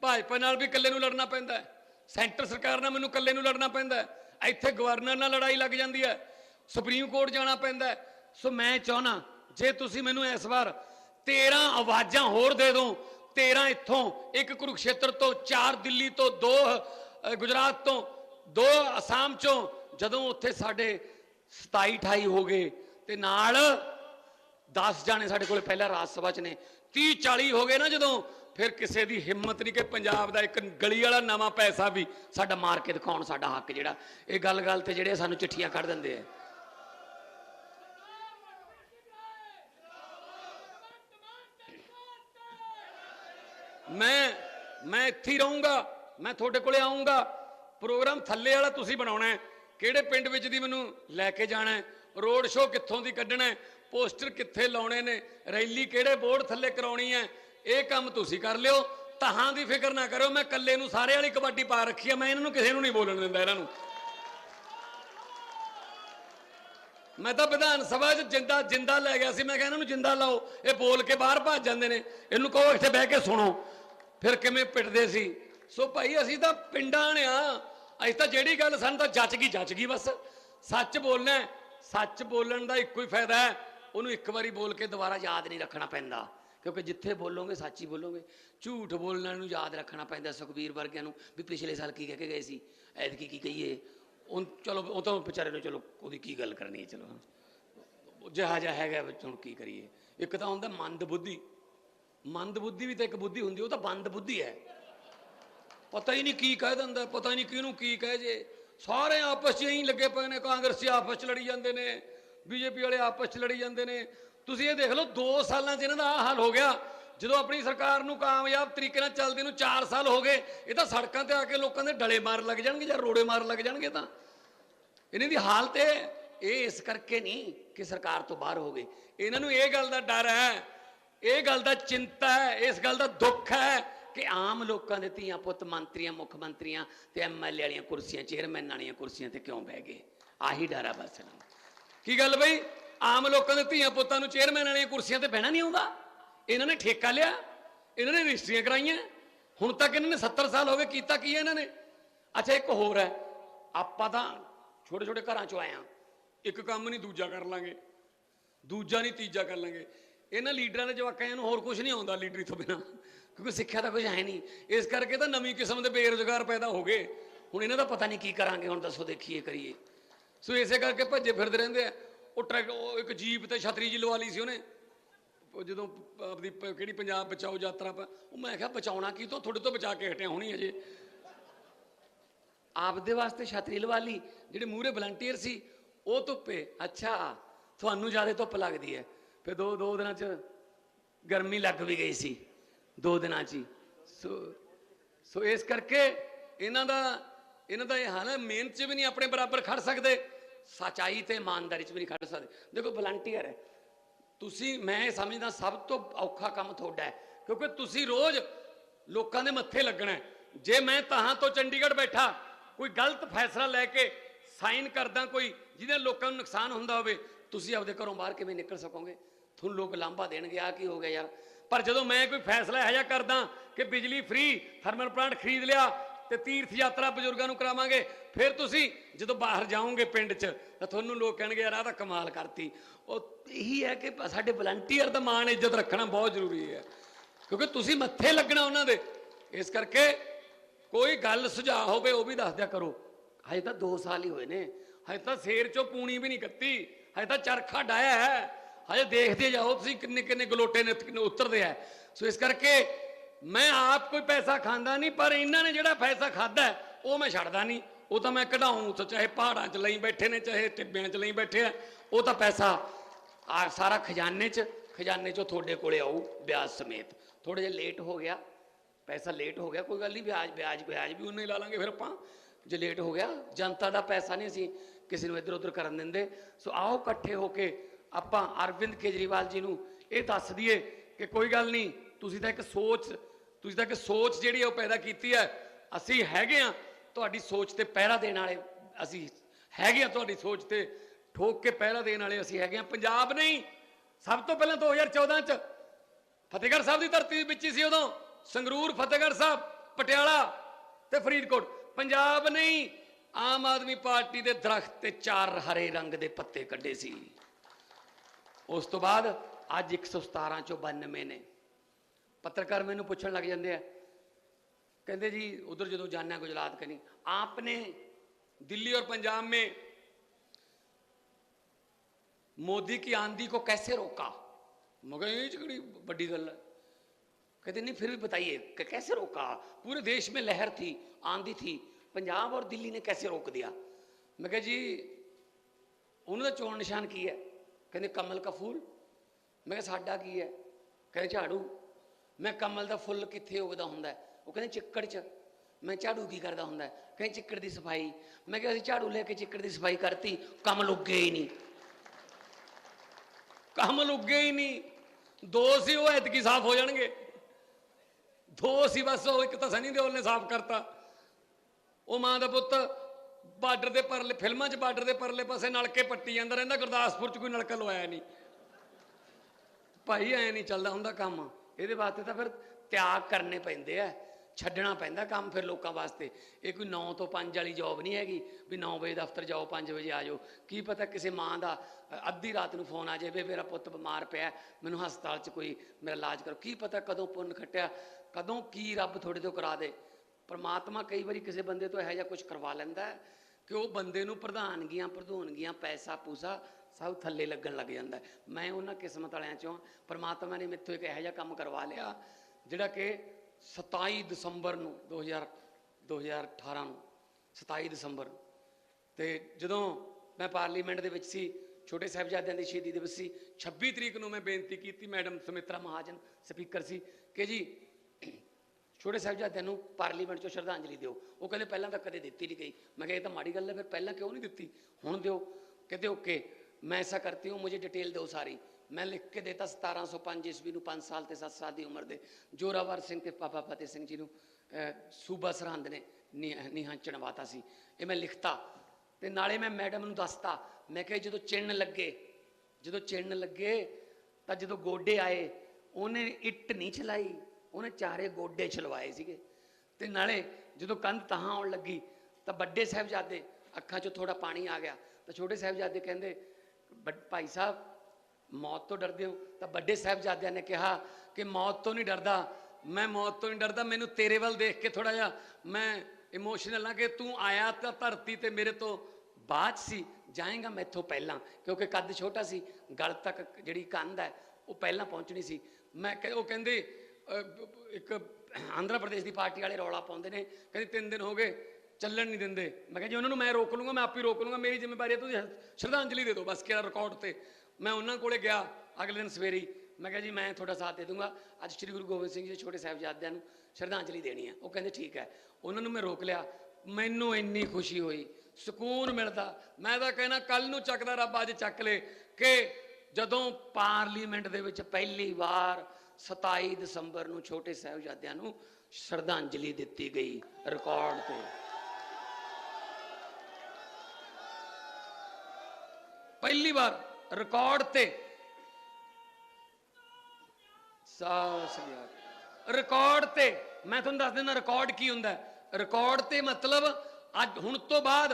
ਭਾਜਪਾ ਨਾਲ ਵੀ ਇਕੱਲੇ ਨੂੰ ਲੜਨਾ ਪੈਂਦਾ ਹੈ। ਸੈਂਟਰ ਸਰਕਾਰ ਨਾਲ ਮੈਨੂੰ ਇਕੱਲੇ ਨੂੰ ਲੜਨਾ ਪੈਂਦਾ ਹੈ। ਇੱਥੇ ਗਵਰਨਰ ਨਾਲ ਲੜਾਈ ਲੱਗ ਜਾਂਦੀ ਹੈ। ਸੁਪਰੀਮ ਕੋਰਟ ਜਾਣਾ ਪੈਂਦਾ ਹੈ। ਸੋ ਮੈਂ ਚਾਹਨਾ ਜੇ ਤੁਸੀਂ ਮੈਨੂੰ ਇਸ ਵਾਰ 13 ਆਵਾਜ਼ਾਂ ਹੋਰ ਦੇ ਦਿਓ 13 ਇੱਥੋਂ, ਇੱਕ ਕੁਰੂਕਸ਼ੇਤਰ ਤੋਂ, ਚਾਰ ਦਿੱਲੀ ਤੋਂ, ਦੋ ਗੁਜਰਾਤ ਤੋਂ, ਦੋ ਅਸਾਮ ਚੋਂ, ਜਦੋਂ ਉੱਥੇ ਸਾਡੇ 27 28 ਹੋ ਗਏ, ਤੇ ਨਾਲ 10 ਜਾਣੇ ਸਾਡੇ ਕੋਲੇ ਪਹਿਲਾਂ ਰਾਜ ਸਭਾ ਚ ਨੇ। 30 40 ਹੋ ਗਏ ਨਾ ਜਦੋਂ, ਫਿਰ ਕਿਸੇ ਦੀ ਹਿੰਮਤ ਨਹੀਂ ਕਿ ਪੰਜਾਬ ਦਾ ਇੱਕ ਗਲੀ ਵਾਲਾ ਨਵਾਂ ਪੈਸਾ ਵੀ ਸਾਡਾ ਮਾਰ ਕੇ ਦਿਖਾਉਣ ਸਾਡਾ ਹੱਕ ਜਿਹੜਾ। ਇਹ ਗੱਲ ਗੱਲ ਤੇ ਜਿਹੜੇ ਸਾਨੂੰ ਚਿੱਠੀਆਂ ਕੱਢ ਦਿੰਦੇ ਆ। ਮੈਂ ਮੈਂ ਇੱਥੇ ਹੀ ਰਹੂੰਗਾ, ਮੈਂ ਤੁਹਾਡੇ ਕੋਲੇ ਆਉਂਗਾ ਪ੍ਰੋਗਰਾਮ ਥੱਲੇ ਵਾਲਾ ਤੁਸੀਂ ਬਣਾਉਣਾ ਹੈ। ਕਿਹੜੇ ਪਿੰਡ ਵਿੱਚ ਦੀ ਮੈਨੂੰ ਲੈ ਕੇ ਜਾਣਾ ਹੈ? ਰੋਡ ਸ਼ੋਅ ਕਿੱਥੋਂ ਦੀ ਕੱਢਣਾ ਹੈ? ਪੋਸਟਰ ਕਿੱਥੇ ਲਾਉਣੇ ਨੇ? ਰੈਲੀ ਕਿਹੜੇ ਬੋਰਡ ਥੱਲੇ ਕਰਾਉਣੀ ਹੈ? ਇਹ ਕੰਮ ਤੁਸੀਂ ਕਰ ਲਿਓ। ਤਹਾਂ ਦੀ ਫਿਕਰ ਨਾ ਕਰੋ ਮੈਂ ਇਕੱਲੇ ਨੂੰ ਸਾਰੇ ਵਾਲੀ ਕਬੱਡੀ ਪਾ ਰੱਖੀ ਹੈ। ਮੈਂ ਇਹਨਾਂ ਨੂੰ ਕਿਸੇ ਨੂੰ ਨਹੀਂ ਬੋਲਣ ਦਿੰਦਾ, ਇਹਨਾਂ ਨੂੰ। ਮੈਂ ਤਾਂ ਵਿਧਾਨ ਸਭਾ 'ਚ ਜਿੰਦਾ ਜਿੰਦਾ ਲੈ ਗਿਆ ਸੀ। ਮੈਂ ਕਿਹਾ ਇਹਨਾਂ ਨੂੰ ਜਿੰਦਾ ਲਾਓ। ਇਹ ਬੋਲ ਕੇ ਬਾਹਰ ਭੱਜ ਜਾਂਦੇ ਨੇ। ਇਹਨੂੰ ਕਹੋ, ਇੱਥੇ ਬਹਿ ਕੇ ਸੁਣੋ। ਫਿਰ ਕਿਵੇਂ ਪਿੱਟਦੇ ਸੀ? ਸੋ ਭਾਈ ਅਸੀਂ ਤਾਂ ਪਿੰਡਾਂ ਨੇ ਆ ਅਸੀਂ ਤਾਂ ਜਿਹੜੀ ਗੱਲ ਸਾਨੂੰ ਤਾਂ ਜੱਚ ਗਈ ਜੱਚ ਗਈ ਬਸ। ਸੱਚ ਬੋਲਣਾ ਹੈ। ਸੱਚ ਬੋਲਣ ਦਾ ਇੱਕੋ ਹੀ ਫਾਇਦਾ ਹੈ। ਉਹਨੂੰ ਇੱਕ ਵਾਰੀ ਬੋਲ ਕੇ ਦੁਬਾਰਾ ਯਾਦ ਨਹੀਂ ਰੱਖਣਾ ਪੈਂਦਾ। ਕਿਉਂਕਿ ਜਿੱਥੇ ਬੋਲੋਗੇ, ਸੱਚ ਹੀ ਬੋਲੋਗੇ। ਝੂਠ ਬੋਲਣ ਨੂੰ ਯਾਦ ਰੱਖਣਾ ਪੈਂਦਾ ਸੁਖਬੀਰ ਵਰਗਿਆਂ ਨੂੰ ਵੀ ਪਿਛਲੇ ਸਾਲ ਕੀ ਕਹਿ ਕੇ ਗਏ ਸੀ। ਐਤਕੀ ਕੀ ਕਹੀਏ? ਉਹ ਚਲੋ, ਉਹ ਤਾਂ ਵਿਚਾਰੇ ਨੂੰ ਚਲੋ ਉਹਦੀ ਕੀ ਗੱਲ ਕਰਨੀ ਹੈ? ਚਲੋ ਉਹ ਜਿਹਾ ਜਿਹਾ ਹੈਗਾ ਵਿੱਚ ਹੁਣ ਕੀ ਕਰੀਏ? ਇੱਕ ਤਾਂ ਹੁੰਦਾ ਮੰਦ ਬੁੱਧੀ ਮੰਦ ਬੁੱਧੀ ਵੀ ਤਾਂ ਇੱਕ ਬੁੱਧੀ ਹੁੰਦੀ, ਉਹ ਤਾਂ ਬੰਦ ਬੁੱਧੀ ਹੈ। ਪਤਾ ਹੀ ਨਹੀਂ ਕੀ ਕਹਿ ਦਿੰਦਾ, ਪਤਾ ਹੀ ਨਹੀਂ ਕਿਹਨੂੰ ਕੀ ਕਹਿ ਜੇ। ਸਾਰੇ ਆਪਸ 'ਚ ਹੀ ਲੱਗੇ ਪਏ ਨੇ, ਕਾਂਗਰਸੀ ਆਪਸ 'ਚ ਲੜੀ ਜਾਂਦੇ ਨੇ, ਬੀਜੇਪੀ ਵਾਲੇ ਆਪਸ 'ਚ ਲੜੀ ਜਾਂਦੇ ਨੇ। ਤੁਸੀਂ ਇਹ ਦੇਖ ਲਓ 2 ਸਾਲਾਂ 'ਚ ਇਹਨਾਂ ਦਾ ਆਹ ਹਾਲ ਹੋ ਗਿਆ। ਜਦੋਂ ਆਪਣੀ ਸਰਕਾਰ ਨੂੰ ਕਾਮਯਾਬ ਤਰੀਕੇ ਨਾਲ ਚੱਲਦੇ ਨੂੰ 4 ਸਾਲ ਹੋ ਗਏ, ਇਹ ਤਾਂ ਸੜਕਾਂ ਤੇ ਆ ਕੇ ਲੋਕਾਂ ਦੇ ਡਲੇ ਮਾਰ ਲੱਗ ਜਾਣਗੇ ਜਾਂ ਰੋੜੇ ਮਾਰ ਲੱਗ ਜਾਣਗੇ ਤਾਂ। ਇਹਨਾਂ ਦੀ ਹਾਲਤ ਇਹ ਇਸ ਕਰਕੇ ਨਹੀਂ ਕਿ ਸਰਕਾਰ ਤੋਂ ਬਾਹਰ ਹੋ ਗਏ। ਇਹਨਾਂ ਨੂੰ ਇਹ ਗੱਲ ਦਾ ਡਰ ਹੈ ਇਹ ਗੱਲ ਦਾ ਚਿੰਤਾ ਹੈ, ਇਸ ਗੱਲ ਦਾ ਦੁੱਖ ਹੈ ਕਿ ਆਮ ਲੋਕਾਂ ਦੇ ਧੀਆਂ ਪੁੱਤ ਮੰਤਰੀਆਂ, ਮੁੱਖ ਮੰਤਰੀਆਂ ਤੇ ਐਮਐਲਏ ਵਾਲੀਆਂ ਕੁਰਸੀਆਂ, ਚੇਅਰਮੈਨ ਵਾਲੀਆਂ ਕੁਰਸੀਆਂ ਤੇ ਕਿਉਂ ਬਹਿ ਗਏ? ਆਹੀ ਡਰ ਆ ਬਸ ਇਹਨਾਂ ਨੂੰ। ਕੀ ਗੱਲ ਬਈ? ਆਮ ਲੋਕਾਂ ਦੇ ਧੀਆਂ ਪੁੱਤਾਂ ਨੂੰ ਚੇਅਰਮੈਨ ਵਾਲੀਆਂ ਕੁਰਸੀਆਂ ਤੇ ਬਹਿਣਾ ਨਹੀਂ ਆਉਂਦਾ? ਇਹਨਾਂ ਨੇ ਠੇਕਾ ਲਿਆ, ਇਹਨਾਂ ਨੇ ਰਜਿਸਟਰੀਆਂ ਕਰਾਈਆਂ, ਹੁਣ ਤੱਕ ਇਹਨਾਂ ਨੇ 70 ਸਾਲ ਹੋ ਗਏ, ਕੀਤਾ ਕੀ ਹੈ ਇਹਨਾਂ ਨੇ? ਅੱਛਾ, ਇੱਕ ਹੋਰ ਹੈ, ਆਪਾਂ ਤਾਂ ਛੋਟੇ ਛੋਟੇ ਘਰਾਂ ਚੋਂ ਆਏ ਆ ਇੱਕ ਕੰਮ ਨਹੀਂ, ਦੂਜਾ ਕਰ ਲਾਂਗੇ। ਦੂਜਾ ਨਹੀਂ, ਤੀਜਾ ਕਰ ਲਾਂਗੇ। ਇਹਨਾਂ ਲੀਡਰਾਂ ਦੇ ਜਵਾਕਾਂ ਨੂੰ ਹੋਰ ਕੁਝ ਨਹੀਂ ਆਉਂਦਾ ਲੀਡਰੀ ਤੋਂ ਬਿਨਾ, ਕਿਉਂਕਿ ਸਿੱਖਿਆ ਤਾਂ ਕੁਝ ਹੈ ਨਹੀਂ। ਇਸ ਕਰਕੇ ਤਾਂ ਨਵੀਂ ਕਿਸਮ ਦੇ ਬੇਰੁਜ਼ਗਾਰ ਪੈਦਾ ਹੋ ਗਏ। ਹੁਣ ਇਹਨਾਂ ਦਾ ਪਤਾ ਨਹੀਂ ਕੀ ਕਰਾਂਗੇ, ਹੁਣ ਦੱਸੋ ਦੇਖੀਏ ਕਰੀਏ। ਸੋ ਇਸੇ ਕਰਕੇ ਭੱਜੇ ਫਿਰਦੇ ਰਹਿੰਦੇ ਆ। ਉਹ ਟਰੈਕ ਇੱਕ ਜੀਪ ਤੇ ਛਤਰੀ ਜੀ ਲਵਾ ਲਈ ਸੀ ਉਹਨੇ। ਜਦੋਂ ਆਪਦੀ ਕਿਹੜੀ ਪੰਜਾਬ ਬਚਾਓ ਯਾਤਰਾ ਉਹ ਮੈਂ ਕਿਹਾ ਬਚਾਉਣਾ ਕੀ, ਤੋਂ ਤੁਹਾਡੇ ਤੋਂ ਬਚਾ ਕੇ ਹਟਿਆ ਹੋਣੀ ਅਜੇ ਆਪਦੇ ਵਾਸਤੇ ਛਤਰੀ ਲਵਾ ਲਈ, ਜਿਹੜੇ ਮੂਹਰੇ ਵਲੰਟੀਅਰ ਸੀ, ਉਹ ਧੁੱਪੇ, ਅੱਛਾ, ਤੁਹਾਨੂੰ ਜ਼ਿਆਦਾ ਧੁੱਪ ਲੱਗਦੀ ਹੈ। ਫਿਰ ਦੋ ਦੋ ਦਿਨਾਂ ਚ ਗਰਮੀ ਲੱਗ ਵੀ ਗਈ ਸੀ, ਦੋ ਦਿਨਾਂ ਚ ਹੀ। ਸੋ ਸੋ ਇਸ ਕਰਕੇ ਇਹਨਾਂ ਦਾ ਇਹਨਾਂ ਦਾ ਇਹ ਹਾਲ ਹੈ, ਮਿਹਨਤ 'ਚ ਵੀ ਨਹੀਂ ਆਪਣੇ ਬਰਾਬਰ ਖੜ ਸਕਦੇ, ਸਚਾਈ ਤੇ ਇਮਾਨਦਾਰੀ 'ਚ ਵੀ ਨਹੀਂ ਖੜ ਸਕਦੇ। ਦੇਖੋ ਵਲੰਟੀਅਰ ਹੈ। ਤੁਸੀਂ, ਮੈਂ ਇਹ ਸਮਝਦਾ ਸਭ ਤੋਂ ਔਖਾ ਕੰਮ ਤੁਹਾਡਾ ਹੈ, ਕਿਉਂਕਿ ਤੁਸੀਂ ਰੋਜ਼ ਲੋਕਾਂ ਦੇ ਮੱਥੇ ਲੱਗਣਾ ਜੇ ਮੈਂ ਤਹਾਂ ਤੋਂ ਚੰਡੀਗੜ੍ਹ ਬੈਠਾ, ਕੋਈ ਗਲਤ ਫੈਸਲਾ ਲੈ ਕੇ ਸਾਈਨ ਕਰਦਾ ਕੋਈ, ਜਿਹਦੇ ਲੋਕਾਂ ਨੂੰ ਨੁਕਸਾਨ ਹੁੰਦਾ ਹੋਵੇ, ਤੁਸੀਂ ਆਪਦੇ ਘਰੋਂ ਬਾਹਰ ਕਿਵੇਂ ਨਿਕਲ ਸਕੋਗੇ? ਤੁਹਾਨੂੰ ਲੋਕ ਲਾਂਭਾ ਦੇਣਗੇ ਆ ਕੀ ਹੋ ਗਿਆ ਯਾਰ? ਪਰ ਜਦੋਂ ਮੈਂ ਕੋਈ ਫੈਸਲਾ ਇਹੋ ਜਿਹਾ ਕਰਦਾ ਕਿ ਬਿਜਲੀ ਫ੍ਰੀ ਥਰਮਲ ਪਲਾਂਟ ਖਰੀਦ ਲਿਆ ਤੇ ਤੀਰਥ ਯਾਤਰਾ ਬਜ਼ੁਰਗਾਂ ਨੂੰ ਕਰਾਵਾਂਗੇ, ਫਿਰ ਤੁਸੀਂ ਜਦੋਂ ਬਾਹਰ ਜਾਓਗੇ ਪਿੰਡ 'ਚ, ਤਾਂ ਤੁਹਾਨੂੰ ਲੋਕ ਕਹਿਣਗੇ, ਯਾਰ ਆਹ ਤਾਂ ਕਮਾਲ ਕਰਤੀ। ਉਹ ਇਹੀ ਹੈ ਕਿ ਸਾਡੇ ਵਲੰਟੀਅਰ ਦਾ ਮਾਣ ਇੱਜ਼ਤ ਰੱਖਣਾ ਬਹੁਤ ਜ਼ਰੂਰੀ ਹੈ। ਕਿਉਂਕਿ ਤੁਸੀਂ ਮੱਥੇ ਲੱਗਣਾ ਉਹਨਾਂ ਦੇ। ਇਸ ਕਰਕੇ ਕੋਈ ਗੱਲ ਸੁਝਾਅ ਹੋਵੇ, ਉਹ ਵੀ ਦੱਸ ਦਿਆ ਕਰੋ। ਹਜੇ ਤਾਂ 2 ਸਾਲ ਹੀ ਹੋਏ ਨੇ। ਹਜੇ ਤਾਂ ਸ਼ੇਰ ਚੋਂ ਪੂਣੀ ਵੀ ਨਹੀਂ ਕੱਤੀ। ਹਜੇ ਤਾਂ ਚਰਖਾ ਡਾਇਆ ਹੈ। ਹਜੇ ਦੇਖਦੇ ਜਾਓ, ਤੁਸੀਂ ਕਿੰਨੇ ਕਿੰਨੇ ਗਲੋਟੇ ਨੇ, ਕਿੰਨੇ ਉਤਰਦੇ ਆ। ਸੋ ਇਸ ਕਰਕੇ ਮੈਂ ਆਪ ਕੋਈ ਪੈਸਾ ਖਾਂਦਾ ਨਹੀਂ, ਪਰ ਇਹਨਾਂ ਨੇ ਜਿਹੜਾ ਪੈਸਾ ਖਾਦਾ ਉਹ ਮੈਂ ਛੱਡਦਾ ਨਹੀਂ। ਉਹ ਤਾਂ ਮੈਂ ਕਢਾਉਂ ਤਾਂ, ਚਾਹੇ ਪਹਾੜਾਂ 'ਚ ਲਈ ਬੈਠੇ ਨੇ, ਚਾਹੇ ਟਿੱਬਿਆਂ 'ਚ ਲਈ ਬੈਠੇ ਆ, ਉਹ ਤਾਂ ਪੈਸਾ ਆ ਸਾਰਾ ਖਜ਼ਾਨੇ 'ਚ, ਖਜ਼ਾਨੇ 'ਚੋਂ ਤੁਹਾਡੇ ਕੋਲੇ ਆਊ ਵਿਆਜ ਸਮੇਤ। ਥੋੜਾ ਜਿਹਾ ਲੇਟ ਹੋ ਗਿਆ, ਪੈਸਾ ਲੇਟ ਹੋ ਗਿਆ, ਕੋਈ ਗੱਲ ਨਹੀਂ, ਵਿਆਜ ਵਿਆਜ ਵਿਆਜ ਵੀ ਉਹਨੇ ਹੀ ਲਾ ਲਾਂਗੇ ਫਿਰ ਆਪਾਂ। ਜੇ ਲੇਟ ਹੋ ਗਿਆ, ਜਨਤਾ ਦਾ ਪੈਸਾ ਨਹੀਂ ਅਸੀਂ ਕਿਸੇ ਨੂੰ ਇੱਧਰ ਉੱਧਰ ਕਰਨ ਦਿੰਦੇ। ਸੋ ਆਓ ਇਕੱਠੇ ਹੋ ਕੇ ਆਪਾਂ ਅਰਵਿੰਦ ਕੇਜਰੀਵਾਲ ਜੀ ਨੂੰ ਇਹ ਦੱਸ ਦਈਏ ਕਿ ਕੋਈ ਗੱਲ ਨਹੀਂ, ਤੁਸੀਂ ਤਾਂ ਇੱਕ ਸੋਚ, ਤੁਸੀਂ ਤਾਂ ਇੱਕ ਸੋਚ ਜਿਹੜੀ ਉਹ ਪੈਦਾ ਕੀਤੀ ਹੈ ਅਸੀਂ ਹੈਗੇ ਆ ਤੁਹਾਡੀ ਸੋਚ ਤੇ ਪਹਿਰਾ ਦੇਣ ਵਾਲੇ, ਅਸੀਂ ਹੈਗੇ ਆ ਤੁਹਾਡੀ ਸੋਚ ਤੇ ਠੋਕ ਕੇ ਪਹਿਰਾ ਦੇਣ ਵਾਲੇ ਅਸੀਂ ਹੈਗੇ ਆ। ਪੰਜਾਬ ਨਹੀਂ, ਸਭ ਤੋਂ ਪਹਿਲਾਂ 2014 ਚ ਫਤਿਹਗੜ੍ਹ ਸਾਹਿਬ ਦੀ ਧਰਤੀ ਵਿੱਚ ਹੀ ਸੀ ਉਦੋਂ, ਸੰਗਰੂਰ, ਫਤਿਹਗੜ੍ਹ ਸਾਹਿਬ, ਪਟਿਆਲਾ ਤੇ ਫਰੀਦਕੋਟ। ਪੰਜਾਬ ਨਹੀਂ, ਆਮ ਆਦਮੀ ਪਾਰਟੀ ਦੇ ਦਰਖਤ ਤੇ ਚਾਰ ਹਰੇ ਰੰਗ ਦੇ ਪੱਤੇ ਕੱਢੇ ਸੀ। ਉਸ ਤੋਂ ਬਾਅਦ ਅੱਜ 117 ਚੋਂ 92 ਨੇ ਪੱਤਰਕਾਰ ਮੈਨੂੰ ਪੁੱਛਣ ਲੱਗ ਜਾਂਦੇ ਆ ਕਹਿੰਦੇ ਜੀ ਉਧਰ ਜਦੋਂ ਜਾਣਾ ਗੁਜਰਾਤ ਕਨੀ ਆਪਨੇ दिल्ली और पंजाब में मोदी की आंधी को कैसे रोका मगर ये चिकड़ी बड़ी गल है कहते नहीं फिर भी बताइए कि कैसे रोका पूरे देश में लहर थी आंधी थी पंजाब और दिल्ली ने कैसे रोक दिया मैं कहा जी ਉਹਨਾਂ ਦਾ ਚੋਣ ਨਿਸ਼ਾਨ ਕੀ ਹੈ ਕਹਿੰਦੇ ਕਮਲ ਦਾ ਫੂਲ। ਮੈਂ ਕਿਹਾ ਸਾਡਾ ਕੀ ਹੈ? ਕਹਿੰਦੇ ਝਾੜੂ। ਮੈਂ ਕਮਲ ਦਾ ਫੁੱਲ ਕਿੱਥੇ ਉਗਦਾ ਹੁੰਦਾ ਉਹ ਕਹਿੰਦੇ ਚਿੱਕੜ 'ਚ। ਮੈਂ ਝਾੜੂ ਕੀ ਕਰਦਾ ਹੁੰਦਾ ਕਹਿੰਦੇ ਚਿੱਕੜ ਦੀ ਸਫ਼ਾਈ। ਮੈਂ ਕਿਹਾ ਅਸੀਂ ਝਾੜੂ ਲੈ ਕੇ ਚਿੱਕੜ ਦੀ ਸਫ਼ਾਈ ਕਰਤੀ। ਕਮਲ ਉੱਗੇ ਹੀ ਨਹੀਂ। ਕਮਲ ਉੱਗੇ ਹੀ ਨਹੀਂ। ਦੋ ਸੀ ਉਹ ਐਤਕੀ ਸਾਫ਼ ਹੋ ਜਾਣਗੇ। ਦੋ ਸੀ ਬਸ ਉਹ ਇੱਕ ਤਾਂ ਸਨੀ ਦਿਓਲ ਨੇ ਸਾਫ਼ ਕਰਤਾ। ਉਹ ਮਾਂ ਦਾ ਪੁੱਤ ਬਾਰਡਰ ਦੇ ਪਰਲੇ ਫਿਲਮਾਂ 'ਚ ਬਾਰਡਰ ਦੇ ਪਰਲੇ ਪਾਸੇ ਨਲਕੇ ਪੱਟੀ ਜਾਂਦਾ ਰਹਿੰਦਾ ਗੁਰਦਾਸਪੁਰ 'ਚ ਕੋਈ ਨਲਕਾ ਲਵਾਇਆ ਨਹੀਂ। ਭਾਈ ਐ ਨਹੀਂ ਚੱਲਦਾ ਹੁੰਦਾ ਕੰਮ। ਇਹਦੇ ਵਾਸਤੇ ਤਾਂ ਫਿਰ ਤਿਆਗ ਕਰਨੇ ਪੈਂਦੇ ਆ ਛੱਡਣਾ ਪੈਂਦਾ ਕੰਮ ਫਿਰ ਲੋਕਾਂ ਵਾਸਤੇ। ਇਹ ਕੋਈ 9 ਤੋਂ 5 ਵਾਲੀ ਜੌਬ ਨਹੀਂ ਹੈਗੀ ਵੀ 9 ਵਜੇ ਦਫ਼ਤਰ ਜਾਓ 5 ਵਜੇ ਆ ਜਾਓ। ਕੀ ਪਤਾ ਕਿਸੇ ਮਾਂ ਦਾ ਅ, ਅੱਧੀ ਰਾਤ ਨੂੰ ਫੋਨ ਆ ਜਾਵੇ ਮੇਰਾ ਪੁੱਤ ਬਿਮਾਰ ਪਿਆ ਹੈ, ਮੈਨੂੰ ਹਸਪਤਾਲ 'ਚ ਕੋਈ ਮੇਰਾ ਇਲਾਜ ਕਰੋ। ਕੀ ਪਤਾ ਕਦੋਂ ਪੁੰਨ ਖੱਟਿਆ ਕਦੋਂ ਕੀ ਰੱਬ ਤੁਹਾਡੇ ਤੋਂ ਕਰਾ ਦੇ। ਪਰਮਾਤਮਾ ਕਈ ਵਾਰੀ ਕਿਸੇ ਬੰਦੇ ਤੋਂ ਇਹੋ ਜਿਹਾ ਕੁਝ ਕਰਵਾ ਲੈਂਦਾ ਹੈ ਕਿ ਉਹ ਬੰਦੇ ਨੂੰ ਪ੍ਰਧਾਨਗੀਆਂ, ਪ੍ਰਧੂਨਗੀਆਂ, ਪੈਸਾ, ਪੂਸਾ ਸਭ ਥੱਲੇ ਲੱਗਣ ਲੱਗ ਜਾਂਦਾ ਮੈਂ ਉਹਨਾਂ ਕਿਸਮਤ ਵਾਲਿਆਂ ਚੋਂ ਹਾਂ। ਪਰਮਾਤਮਾ ਨੇ ਮੇਥੋਂ ਇੱਕ ਇਹੋ ਜਿਹਾ ਕੰਮ ਕਰਵਾ ਲਿਆ, ਜਿਹੜਾ ਕਿ 27 ਦਸੰਬਰ ਨੂੰ 2000 2018 ਨੂੰ 27 ਦਸੰਬਰ ਨੂੰ ਤੇ ਜਦੋਂ ਮੈਂ ਪਾਰਲੀਮੈਂਟ ਦੇ ਵਿੱਚ ਸੀ, ਛੋਟੇ ਸਾਹਿਬਜ਼ਾਦਿਆਂ ਦੀ ਸ਼ਹੀਦੀ ਦਿਵਸ ਸੀ 26 ਤਰੀਕ ਨੂੰ ਮੈਂ ਬੇਨਤੀ ਕੀਤੀ ਮੈਡਮ ਸੁਮਿਤਰਾ ਮਹਾਜਨ, ਸਪੀਕਰ ਸੀ, ਕਿ ਜੀ ਛੋਟੇ ਸਾਹਿਬਜ਼ਾਦਿਆਂ ਨੂੰ ਪਾਰਲੀਮੈਂਟ 'ਚੋਂ ਸ਼ਰਧਾਂਜਲੀ ਦਿਓ। ਉਹ ਕਹਿੰਦੇ ਪਹਿਲਾਂ ਤਾਂ ਕਦੇ ਦਿੱਤੀ ਨਹੀਂ ਗਈ। ਮੈਂ ਕਿਹਾ ਇਹ ਤਾਂ ਮਾੜੀ ਗੱਲ ਹੈ, ਫਿਰ ਪਹਿਲਾਂ ਕਿਉਂ ਨਹੀਂ ਦਿੱਤੀ? ਹੁਣ ਦਿਓ। ਕਹਿੰਦੇ, ਓਕੇ, ਮੈਂ ਐਸਾ ਕਰਤੀ ਹੂੰ, ਮੁਝੇ ਡਿਟੇਲ ਦਿਓ ਸਾਰੀ। ਮੈਂ ਲਿਖ ਕੇ ਦੇਤਾ 1705 ਈਸਵੀ ਨੂੰ 5 ਸਾਲ ਤੇ 7 ਸਾਲ ਦੀ ਉਮਰ ਦੇ। ਜੋਰਾਵਰ ਸਿੰਘ ਤੇ ਪਾਪਾ ਫਤਿਹ ਸਿੰਘ ਜੀ ਨੂੰ ਸੂਬਾ ਸਰਹੰਦ ਨੇ ਨਿ- ਨਿਹੰਚਣ ਵਾਤਾ ਸੀ। ਇਹ ਮੈਂ ਲਿਖਤਾ ਤੇ ਨਾਲੇ ਮੈਂ ਮੈਡਮ ਨੂੰ ਦੱਸਤਾ। ਮੈਂ ਕਿਹਾ ਜਦੋਂ ਚਿੰਨ ਲੱਗੇ, ਜਦੋਂ ਚਿੰਨ ਲੱਗੇ ਤਾਂ ਜਦੋਂ ਗੋਡੇ ਆਏ, ਉਹਨੇ ਇੱਟ ਨਹੀਂ ਚਲਾਈ। ਉਹਨੇ ਚਾਰੇ ਗੋਡੇ ਛਲਵਾਏ ਸੀਗੇ। ਤੇ ਨਾਲੇ ਜਦੋਂ ਕੰਧ ਤਾਂ ਆਉਣ ਲੱਗੀ, ਤਾਂ ਵੱਡੇ ਸਾਹਿਬਜ਼ਾਦੇ ਅੱਖਾਂ 'ਚੋਂ ਥੋੜਾ ਪਾਣੀ ਆ ਗਿਆ। ਤਾਂ ਛੋਟੇ ਸਾਹਿਬਜ਼ਾਦੇ ਕਹਿੰਦੇ, "ਵੱਡ- ਭਾਈ ਸਾਹਿਬ, ਮੌਤ ਤੋਂ ਡਰਦੇ ਹੋ? ਤਾਂ ਵੱਡੇ ਸਾਹਿਬਜ਼ਾਦਿਆਂ ਨੇ ਕਿਹਾ ਕਿ, ਮੌਤ ਤੋਂ ਨਹੀਂ ਡਰਦਾ। ਮੈਂ ਮੌਤ ਤੋਂ ਨਹੀਂ ਡਰਦਾ। ਮੈਨੂੰ ਤੇਰੇ ਵੱਲ ਦੇਖ ਕੇ ਥੋੜਾ ਜਿਹਾ ਮੈਂ ਇਮੋਸ਼ਨਲ ਆ ਕਿ ਤੂੰ ਆਇਆ ਤਾਂ ਧਰਤੀ ਤੇ ਮੇਰੇ ਤੋਂ ਬਾਅਦ 'ਚ ਸੀ। ਜਾਏਗਾ ਮੈਥੋਂ ਪਹਿਲਾਂ। ਕਿਉਂਕਿ ਕੱਦ ਛੋਟਾ ਸੀ। ਗਲ ਤੱਕ ਜਿਹੜੀ ਕੰਧ ਹੈ, ਉਹ ਪਹਿਲਾਂ ਪਹੁੰਚਣੀ ਸੀ। ਮੈਂ ਕਹਿ- ਉਹ ਕਹਿੰਦੇ ਇੱਕ ਆਂਧਰਾ ਪ੍ਰਦੇਸ਼ ਦੀ ਪਾਰਟੀ ਵਾਲੇ ਰੌਲਾ ਪਾਉਂਦੇ ਨੇ, ਕਹਿੰਦੇ ਤਿੰਨ ਦਿਨ ਹੋ ਗਏ, ਚੱਲਣ ਨਹੀਂ ਦਿੰਦੇ। ਮੈਂ ਕਿਹਾ ਜੀ ਉਹਨਾਂ ਨੂੰ ਮੈਂ ਰੋਕ ਲੂੰਗਾ, ਮੈਂ ਆਪ ਹੀ ਰੋਕ ਲੂੰਗਾ, ਮੇਰੀ ਜ਼ਿੰਮੇਵਾਰੀ ਹੈ ਤੁਸੀਂ ਸ਼ਰਧਾਂਜਲੀ ਦੇ ਦਿਓ, ਬਸ ਕਿਹੜਾ ਰਿਕਾਰਡ ਤੇ। ਮੈਂ ਉਹਨਾਂ ਕੋਲੇ ਗਿਆ ਅਗਲੇ ਦਿਨ ਸਵੇਰੇ ਮੈਂ ਕਿਹਾ ਜੀ ਮੈਂ ਤੁਹਾਡਾ ਸਾਥ ਦੇ ਦੂੰਗਾ। ਅੱਜ ਸ੍ਰੀ ਗੁਰੂ ਗੋਬਿੰਦ ਸਿੰਘ ਜੀ ਦੇ ਛੋਟੇ ਸਾਹਿਬਜ਼ਾਦਿਆਂ ਨੂੰ ਸ਼ਰਧਾਂਜਲੀ ਦੇਣੀ ਹੈ। ਉਹ ਕਹਿੰਦੇ ਠੀਕ ਹੈ। ਉਹਨਾਂ ਨੂੰ ਮੈਂ ਰੋਕ ਲਿਆ। ਮੈਨੂੰ ਇੰਨੀ ਖੁਸ਼ੀ ਹੋਈ। ਸਕੂਨ ਮਿਲਦਾ। ਮੈਂ ਤਾਂ ਕਹਿਣਾ ਕੱਲ ਨੂੰ ਚੱਕਦਾ ਰੱਬ ਅੱਜ ਚੱਕ ਲੇ ਕਿ ਜਦੋਂ ਪਾਰਲੀਮੈਂਟ ਦੇ ਵਿੱਚ ਪਹਿਲੀ ਵਾਰ 27 ਦਸੰਬਰ ਨੂੰ ਛੋਟੇ ਸਾਹਿਬਜ਼ਾਦਿਆਂ ਨੂੰ ਸ਼ਰਧਾਂਜਲੀ ਦਿੱਤੀ ਗਈ ਰਿਕਾਰਡ ਤੇ। ਪਹਿਲੀ ਵਾਰ ਰਿਕਾਰਡ ਤੇ। ਸਾਸ ਰਿਕਾਰਡ ਤੇ। ਮੈਂ ਤੁਹਾਨੂੰ ਦੱਸ ਦਿੰਦਾ ਰਿਕਾਰਡ ਕੀ ਹੁੰਦਾ ਰਿਕਾਰਡ ਤੇ ਮਤਲਬ ਅੱਜ ਹੁਣ ਤੋਂ ਬਾਅਦ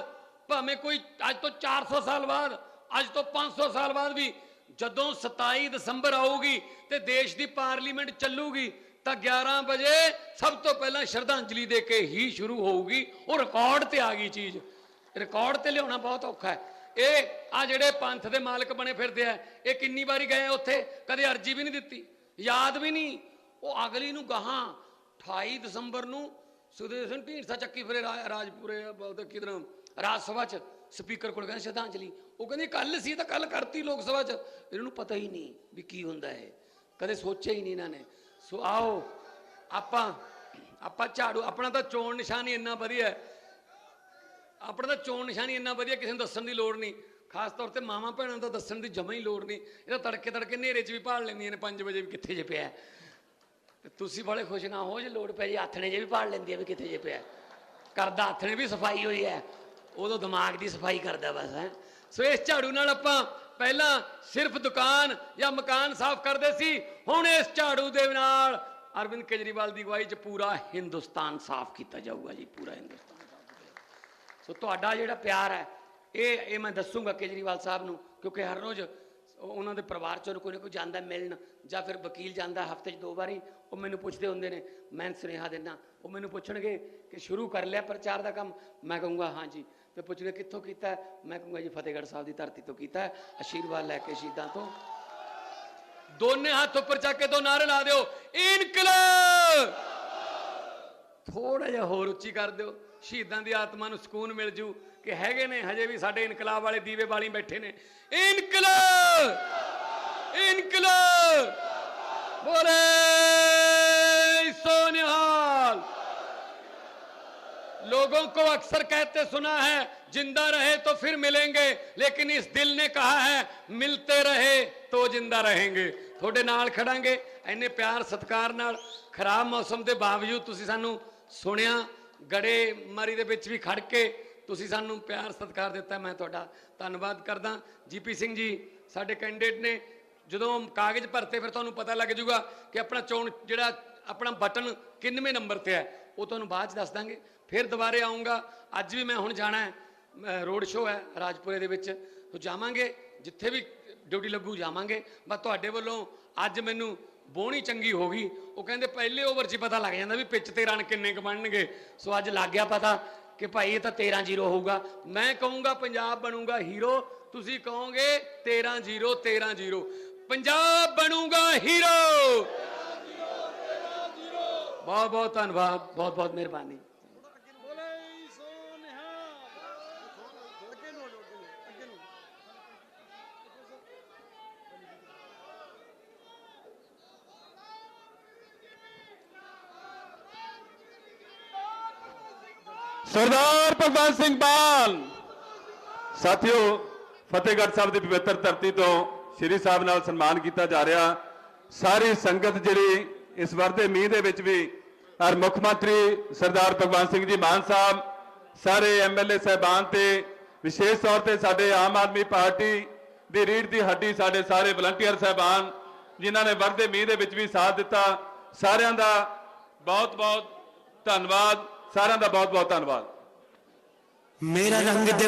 ਭਾਵੇਂ ਕੋਈ ਅੱਜ ਤੋਂ 400 ਸਾਲ ਬਾਅਦ, ਅੱਜ ਤੋਂ 500 ਸਾਲ ਬਾਅਦ ਵੀ ਜਦੋਂ 27 ਦਸੰਬਰ ਆਊਗੀ ਤੇ ਦੇਸ਼ ਦੀ ਪਾਰਲੀਮੈਂਟ ਚੱਲੂਗੀ, ਤਾਂ 11 ਵਜੇ ਸਭ ਤੋਂ ਪਹਿਲਾਂ ਸ਼ਰਧਾਂਜਲੀ ਦੇ ਕੇ ਹੀ ਸ਼ੁਰੂ ਹੋਊਗੀ। ਉਹ ਰਿਕਾਰਡ ਤੇ ਆ ਗਈ ਚੀਜ਼। ਰਿਕਾਰਡ ਤੇ ਲਿਆਉਣਾ ਬਹੁਤ ਔਖਾ ਹੈ। ਇਹ ਆ ਜਿਹੜੇ ਪੰਥ ਦੇ ਮਾਲਕ ਬਣੇ ਫਿਰਦੇ ਆ, ਇਹ ਕਿੰਨੀ ਵਾਰੀ ਗਏ ਉੱਥੇ? ਕਦੇ ਅਰਜੀ ਵੀ ਨਹੀਂ ਦਿੱਤੀ। ਯਾਦ ਵੀ ਨਹੀਂ। ਉਹ ਅਗਲੀ ਨੂੰ ਗਾਹਾਂ 28 ਦਸੰਬਰ ਨੂੰ ਸੁਖਦੇਵ ਸਿੰਘ ਢੀਂਡਸਾ ਚੱਕੀ ਫਿਰੇ ਰਾ- ਰਾਜਪੁਰੇ, ਉਹਦੇ ਕਿਧਰ ਰਾਜ ਸਭਾ ਚ ਸਪੀਕਰ ਕੋਲ ਗਏ ਸ਼ਰਧਾਂਜਲੀ। ਉਹ ਕਹਿੰਦੀ ਕੱਲ ਸੀ ਤਾਂ ਕੱਲ ਕਰਤੀ ਲੋਕ ਸਭਾ ਚ। ਇਹਨਾਂ ਨੂੰ ਪਤਾ ਹੀ ਨਹੀਂ ਵੀ ਕੀ ਹੁੰਦਾ ਹੈ ਕਦੇ ਸੋਚਿਆ ਹੀ ਨਹੀਂ ਇਹਨਾਂ ਨੇ। ਸੋ ਆਓ, ਆਪਾਂ ਆਪਾਂ ਝਾੜੂ, ਆਪਣਾ ਤਾਂ ਚੋਣ ਨਿਸ਼ਾਨ ਹੀ ਇੰਨਾ ਵਧੀਆ ਹੈ। ਆਪਣਾ ਤਾਂ ਚੋਣ ਨਿਸ਼ਾਨੀ ਇੰਨਾ ਵਧੀਆ, ਕਿਸੇ ਨੂੰ ਦੱਸਣ ਦੀ ਲੋੜ ਨਹੀਂ। ਖਾਸ ਤੌਰ ਤੇ ਮਾਵਾਂ ਭੈਣਾਂ ਦਾ ਦੱਸਣ ਦੀ ਜਮਾ ਹੀ ਲੋੜ ਨਹੀਂ। ਇਹਦਾ ਤੜਕੇ ਤੜਕੇ ਹਨੇਰੇ 'ਚ ਵੀ ਭਾਲ ਲੈਂਦੀਆਂ ਨੇ 5 ਵਜੇ ਵੀ ਕਿੱਥੇ ਜੇ ਪਿਆ। ਤੇ ਤੁਸੀਂ ਬੜੇ ਖੁਸ਼ ਨਾ ਹੋ ਜੇ ਲੋੜ ਪੈ ਜੇ, ਆਥਣੇ ਜੇ ਵੀ ਪਾੜ ਲੈਂਦੀ ਆ ਵੀ ਕਿੱਥੇ ਜੇ ਪਿਆ। ਕਰਦਾ ਆਥਣੇ ਵੀ ਸਫ਼ਾਈ ਹੋਈ ਹੈ। ਉਦੋਂ ਦਿਮਾਗ ਦੀ ਸਫ਼ਾਈ ਕਰਦਾ ਬਸ, ਹੈ। ਸੋ ਇਸ ਝਾੜੂ ਨਾਲ ਆਪਾਂ ਪਹਿਲਾਂ ਸਿਰਫ ਦੁਕਾਨ ਜਾਂ ਮਕਾਨ ਸਾਫ਼ ਕਰਦੇ ਸੀ, ਹੁਣ ਇਸ ਝਾੜੂ ਦੇ ਨਾਲ ਅਰਵਿੰਦ ਕੇਜਰੀਵਾਲ ਦੀ ਅਗਵਾਈ 'ਚ ਪੂਰਾ ਹਿੰਦੁਸਤਾਨ ਸਾਫ਼ ਕੀਤਾ ਜਾਊਗਾ ਜੀ, ਪੂਰਾ ਹਿੰਦੁਸਤਾਨ ਸੋ ਤੁਹਾਡਾ ਜਿਹੜਾ ਪਿਆਰ ਹੈ, ਇਹ ਇਹ ਮੈਂ ਦੱਸੂਗਾ ਕੇਜਰੀਵਾਲ ਸਾਹਿਬ ਨੂੰ, ਕਿਉਂਕਿ ਹਰ ਰੋਜ਼ ਉਹਨਾਂ ਦੇ ਪਰਿਵਾਰ ਚੋਂ ਕੋਈ ਨਾ ਕੋਈ ਜਾਂਦਾ ਮਿਲਣ ਜਾਂ ਫਿਰ ਵਕੀਲ ਜਾਂਦਾ ਹਫ਼ਤੇ 'ਚ ਦੋ ਵਾਰੀ, ਉਹ ਮੈਨੂੰ ਪੁੱਛਦੇ ਹੁੰਦੇ ਨੇ, ਮੈਂ ਸੁਨੇਹਾ ਦਿੰਦਾ। ਉਹ ਮੈਨੂੰ ਪੁੱਛਣਗੇ ਕਿ ਸ਼ੁਰੂ ਕਰ ਲਿਆ ਪ੍ਰਚਾਰ ਦਾ ਕੰਮ? ਮੈਂ ਕਹੂੰਗਾ ਹਾਂਜੀ ਤੇ ਪੁੱਛਣਗੇ ਕਿੱਥੋਂ ਕੀਤਾ? ਮੈਂ ਕਹੂੰਗਾ ਜੀ ਫਤਿਹਗੜ੍ਹ ਸਾਹਿਬ ਦੀ ਧਰਤੀ ਤੋਂ ਕੀਤਾ। ਆਸ਼ੀਰਵਾਦ ਲੈ ਕੇ ਸ਼ਹੀਦਾਂ ਤੋਂ। ਦੋਨੇ ਹੱਥ ਉੱਪਰ ਚੱਕ ਕੇ ਦੋ ਨਾਰੇ ਲਾ ਦਿਓ। ਇਨਕਲਾਬ! ਥੋੜਾ ਜਿਹਾ ਹੋਰ ਉੱਚੀ ਕਰ ਦਿਓ। ਸ਼ਹੀਦਾਂ ਦੀ ਆਤਮਾ ਨੂੰ ਸਕੂਨ ਮਿਲ ਜੂ ਕਿ ਹੈਗੇ ਨੇ, ਹਜੇ ਵੀ ਸਾਡੇ ਇਨਕਲਾਬ ਵਾਲੇ ਦੀਵੇ ਵਾਲੀ ਬੈਠੇ ਨੇ। ਇਨਕਲਾਬ! ਇਨਕਲਾਬ! ਬੋਲੇ! लोगों को अक्सर कहते सुना है जिंदा रहे तो फिर मिलेंगे लेकिन इस दिल ने कहा है मिलते रहे तो जिंदा रहेंगे ਤੁਹਾਡੇ ਨਾਲ ਖੜਾਂਗੇ ਇੰਨੇ ਪਿਆਰ ਸਤਿਕਾਰ ਨਾਲ ਖਰਾਬ ਮੌਸਮ ਦੇ ਬਾਵਜੂਦ ਤੁਸੀਂ ਸਾਨੂੰ ਸੁਣਿਆ ਗੜੇ ਮਾਰੀ ਦੇ ਵਿੱਚ ਵੀ ਖੜ ਕੇ ਤੁਸੀਂ ਸਾਨੂੰ ਪਿਆਰ ਸਤਿਕਾਰ ਦਿੱਤਾ ਮੈਂ ਤੁਹਾਡਾ ਧੰਨਵਾਦ ਕਰਦਾ ਜੀਪੀ ਸਿੰਘ ਜੀ ਸਾਡੇ ਕੈਂਡੀਡੇਟ ਨੇ ਜਦੋਂ ਕਾਗਜ਼ ਭਰਤੇ ਫਿਰ ਤੁਹਾਨੂੰ ਪਤਾ ਲੱਗ ਜਾਊਗਾ ਕਿ ਆਪਣਾ ਚੋਣ ਜਿਹੜਾ ਆਪਣਾ ਬਟਨ ਕਿੰਨਵੇਂ ਨੰਬਰ ਤੇ ਹੈ ਉਹ ਤੁਹਾਨੂੰ ਬਾਅਦ ਚ ਦੱਸ ਦਾਂਗੇ ਫਿਰ ਦੁਬਾਰੇ ਆਉਂਗਾ। ਅੱਜ ਵੀ ਮੈਂ ਹੁਣ ਜਾਣਾ ਹੈ। ਰੋਡ ਸ਼ੋਅ ਹੈ ਰਾਜਪੁਰੇ ਦੇ ਵਿੱਚ। ਤੋ ਜਾਵਾਂਗੇ, ਜਿੱਥੇ ਵੀ ਡਿਊਟੀ ਲੱਗੂ ਜਾਵਾਂਗੇ। ਬਸ ਤੁਹਾਡੇ ਵੱਲੋਂ ਅੱਜ ਮੈਨੂੰ ਬੋਣੀ ਚੰਗੀ ਹੋ ਗਈ। ਉਹ ਕਹਿੰਦੇ ਪਹਿਲੇ ਓਵਰ 'ਚ ਪਤਾ ਲੱਗ ਜਾਂਦਾ ਵੀ ਪਿੱਚ ਤੇ ਰਨ ਕਿੰਨੇ ਕੁ ਬਣਨਗੇ। ਸੋ ਅੱਜ ਲੱਗ ਗਿਆ ਪਤਾ ਕਿ ਭਾਈ ਇਹ ਤਾਂ 13-0 ਹੋਊਗਾ। ਮੈਂ ਕਹੂੰਗਾ ਪੰਜਾਬ ਬਣੂਗਾ ਹੀਰੋ। ਤੁਸੀਂ ਕਹੋਗੇ 13-0 13-0 ਪੰਜਾਬ ਬਣੂਗਾ ਹੀਰੋ। ਬਹੁਤ ਬਹੁਤ ਧੰਨਵਾਦ। ਬਹੁਤ ਬਹੁਤ ਮਿਹਰਬਾਨੀ ਬੋਲੇ ਸੋ ਨਿਹਾਲ ਅੱਗੇ ਨੂੰ ਹੋ ਜਾਓ, ਅੱਗੇ ਨੂੰ ਅੱਗੇ ਨੂੰ ਸਰਦਾਰ ਭਗਵੰਤ ਸਿੰਘ ਮਾਨ ਸਾਥੀਓ, ਫਤਿਹਗੜ੍ਹ ਸਾਹਿਬ ਦੀ ਪਵਿੱਤਰ ਧਰਤੀ ਤੋਂ ਸ਼੍ਰੀ ਸਾਹਿਬ ਨਾਲ ਸਨਮਾਨ ਕੀਤਾ ਜਾ ਰਿਹਾ। ਸਾਰੀ ਸੰਗਤ ਜਿਹੜੀ ਇਸ ਵਰਦੇ ਮੀਂਹ ਦੇ ਵਿੱਚ ਵੀ ਔਰ ਮੁੱਖ ਮੰਤਰੀ ਸਰਦਾਰ ਭਗਵੰਤ ਸਿੰਘ ਜੀ ਮਾਨ ਸਾਹਿਬ, ਸਾਰੇ ਐਮਐਲਏ ਸਹਿਬਾਨ ਤੇ ਵਿਸ਼ੇਸ਼ ਤੌਰ ਤੇ ਸਾਡੇ ਆਮ ਆਦਮੀ ਪਾਰਟੀ ਦੀ ਰੀੜ ਦੀ ਹੱਡੀ ਸਾਡੇ ਸਾਰੇ ਵਲੰਟੀਅਰ ਸਹਿਬਾਨ, ਜਿਨ੍ਹਾਂ ਨੇ ਵਰਦੇ ਮੀਂਹ ਦੇ ਵਿੱਚ ਵੀ ਸਾਥ ਦਿੱਤਾ। ਸਾਰਿਆਂ ਦਾ ਬਹੁਤ ਬਹੁਤ ਧੰਨਵਾਦ। ਸਾਰਿਆਂ ਦਾ ਬਹੁਤ ਬਹੁਤ ਧੰਨਵਾਦ। ਮੇਰਾ ਰੰਗ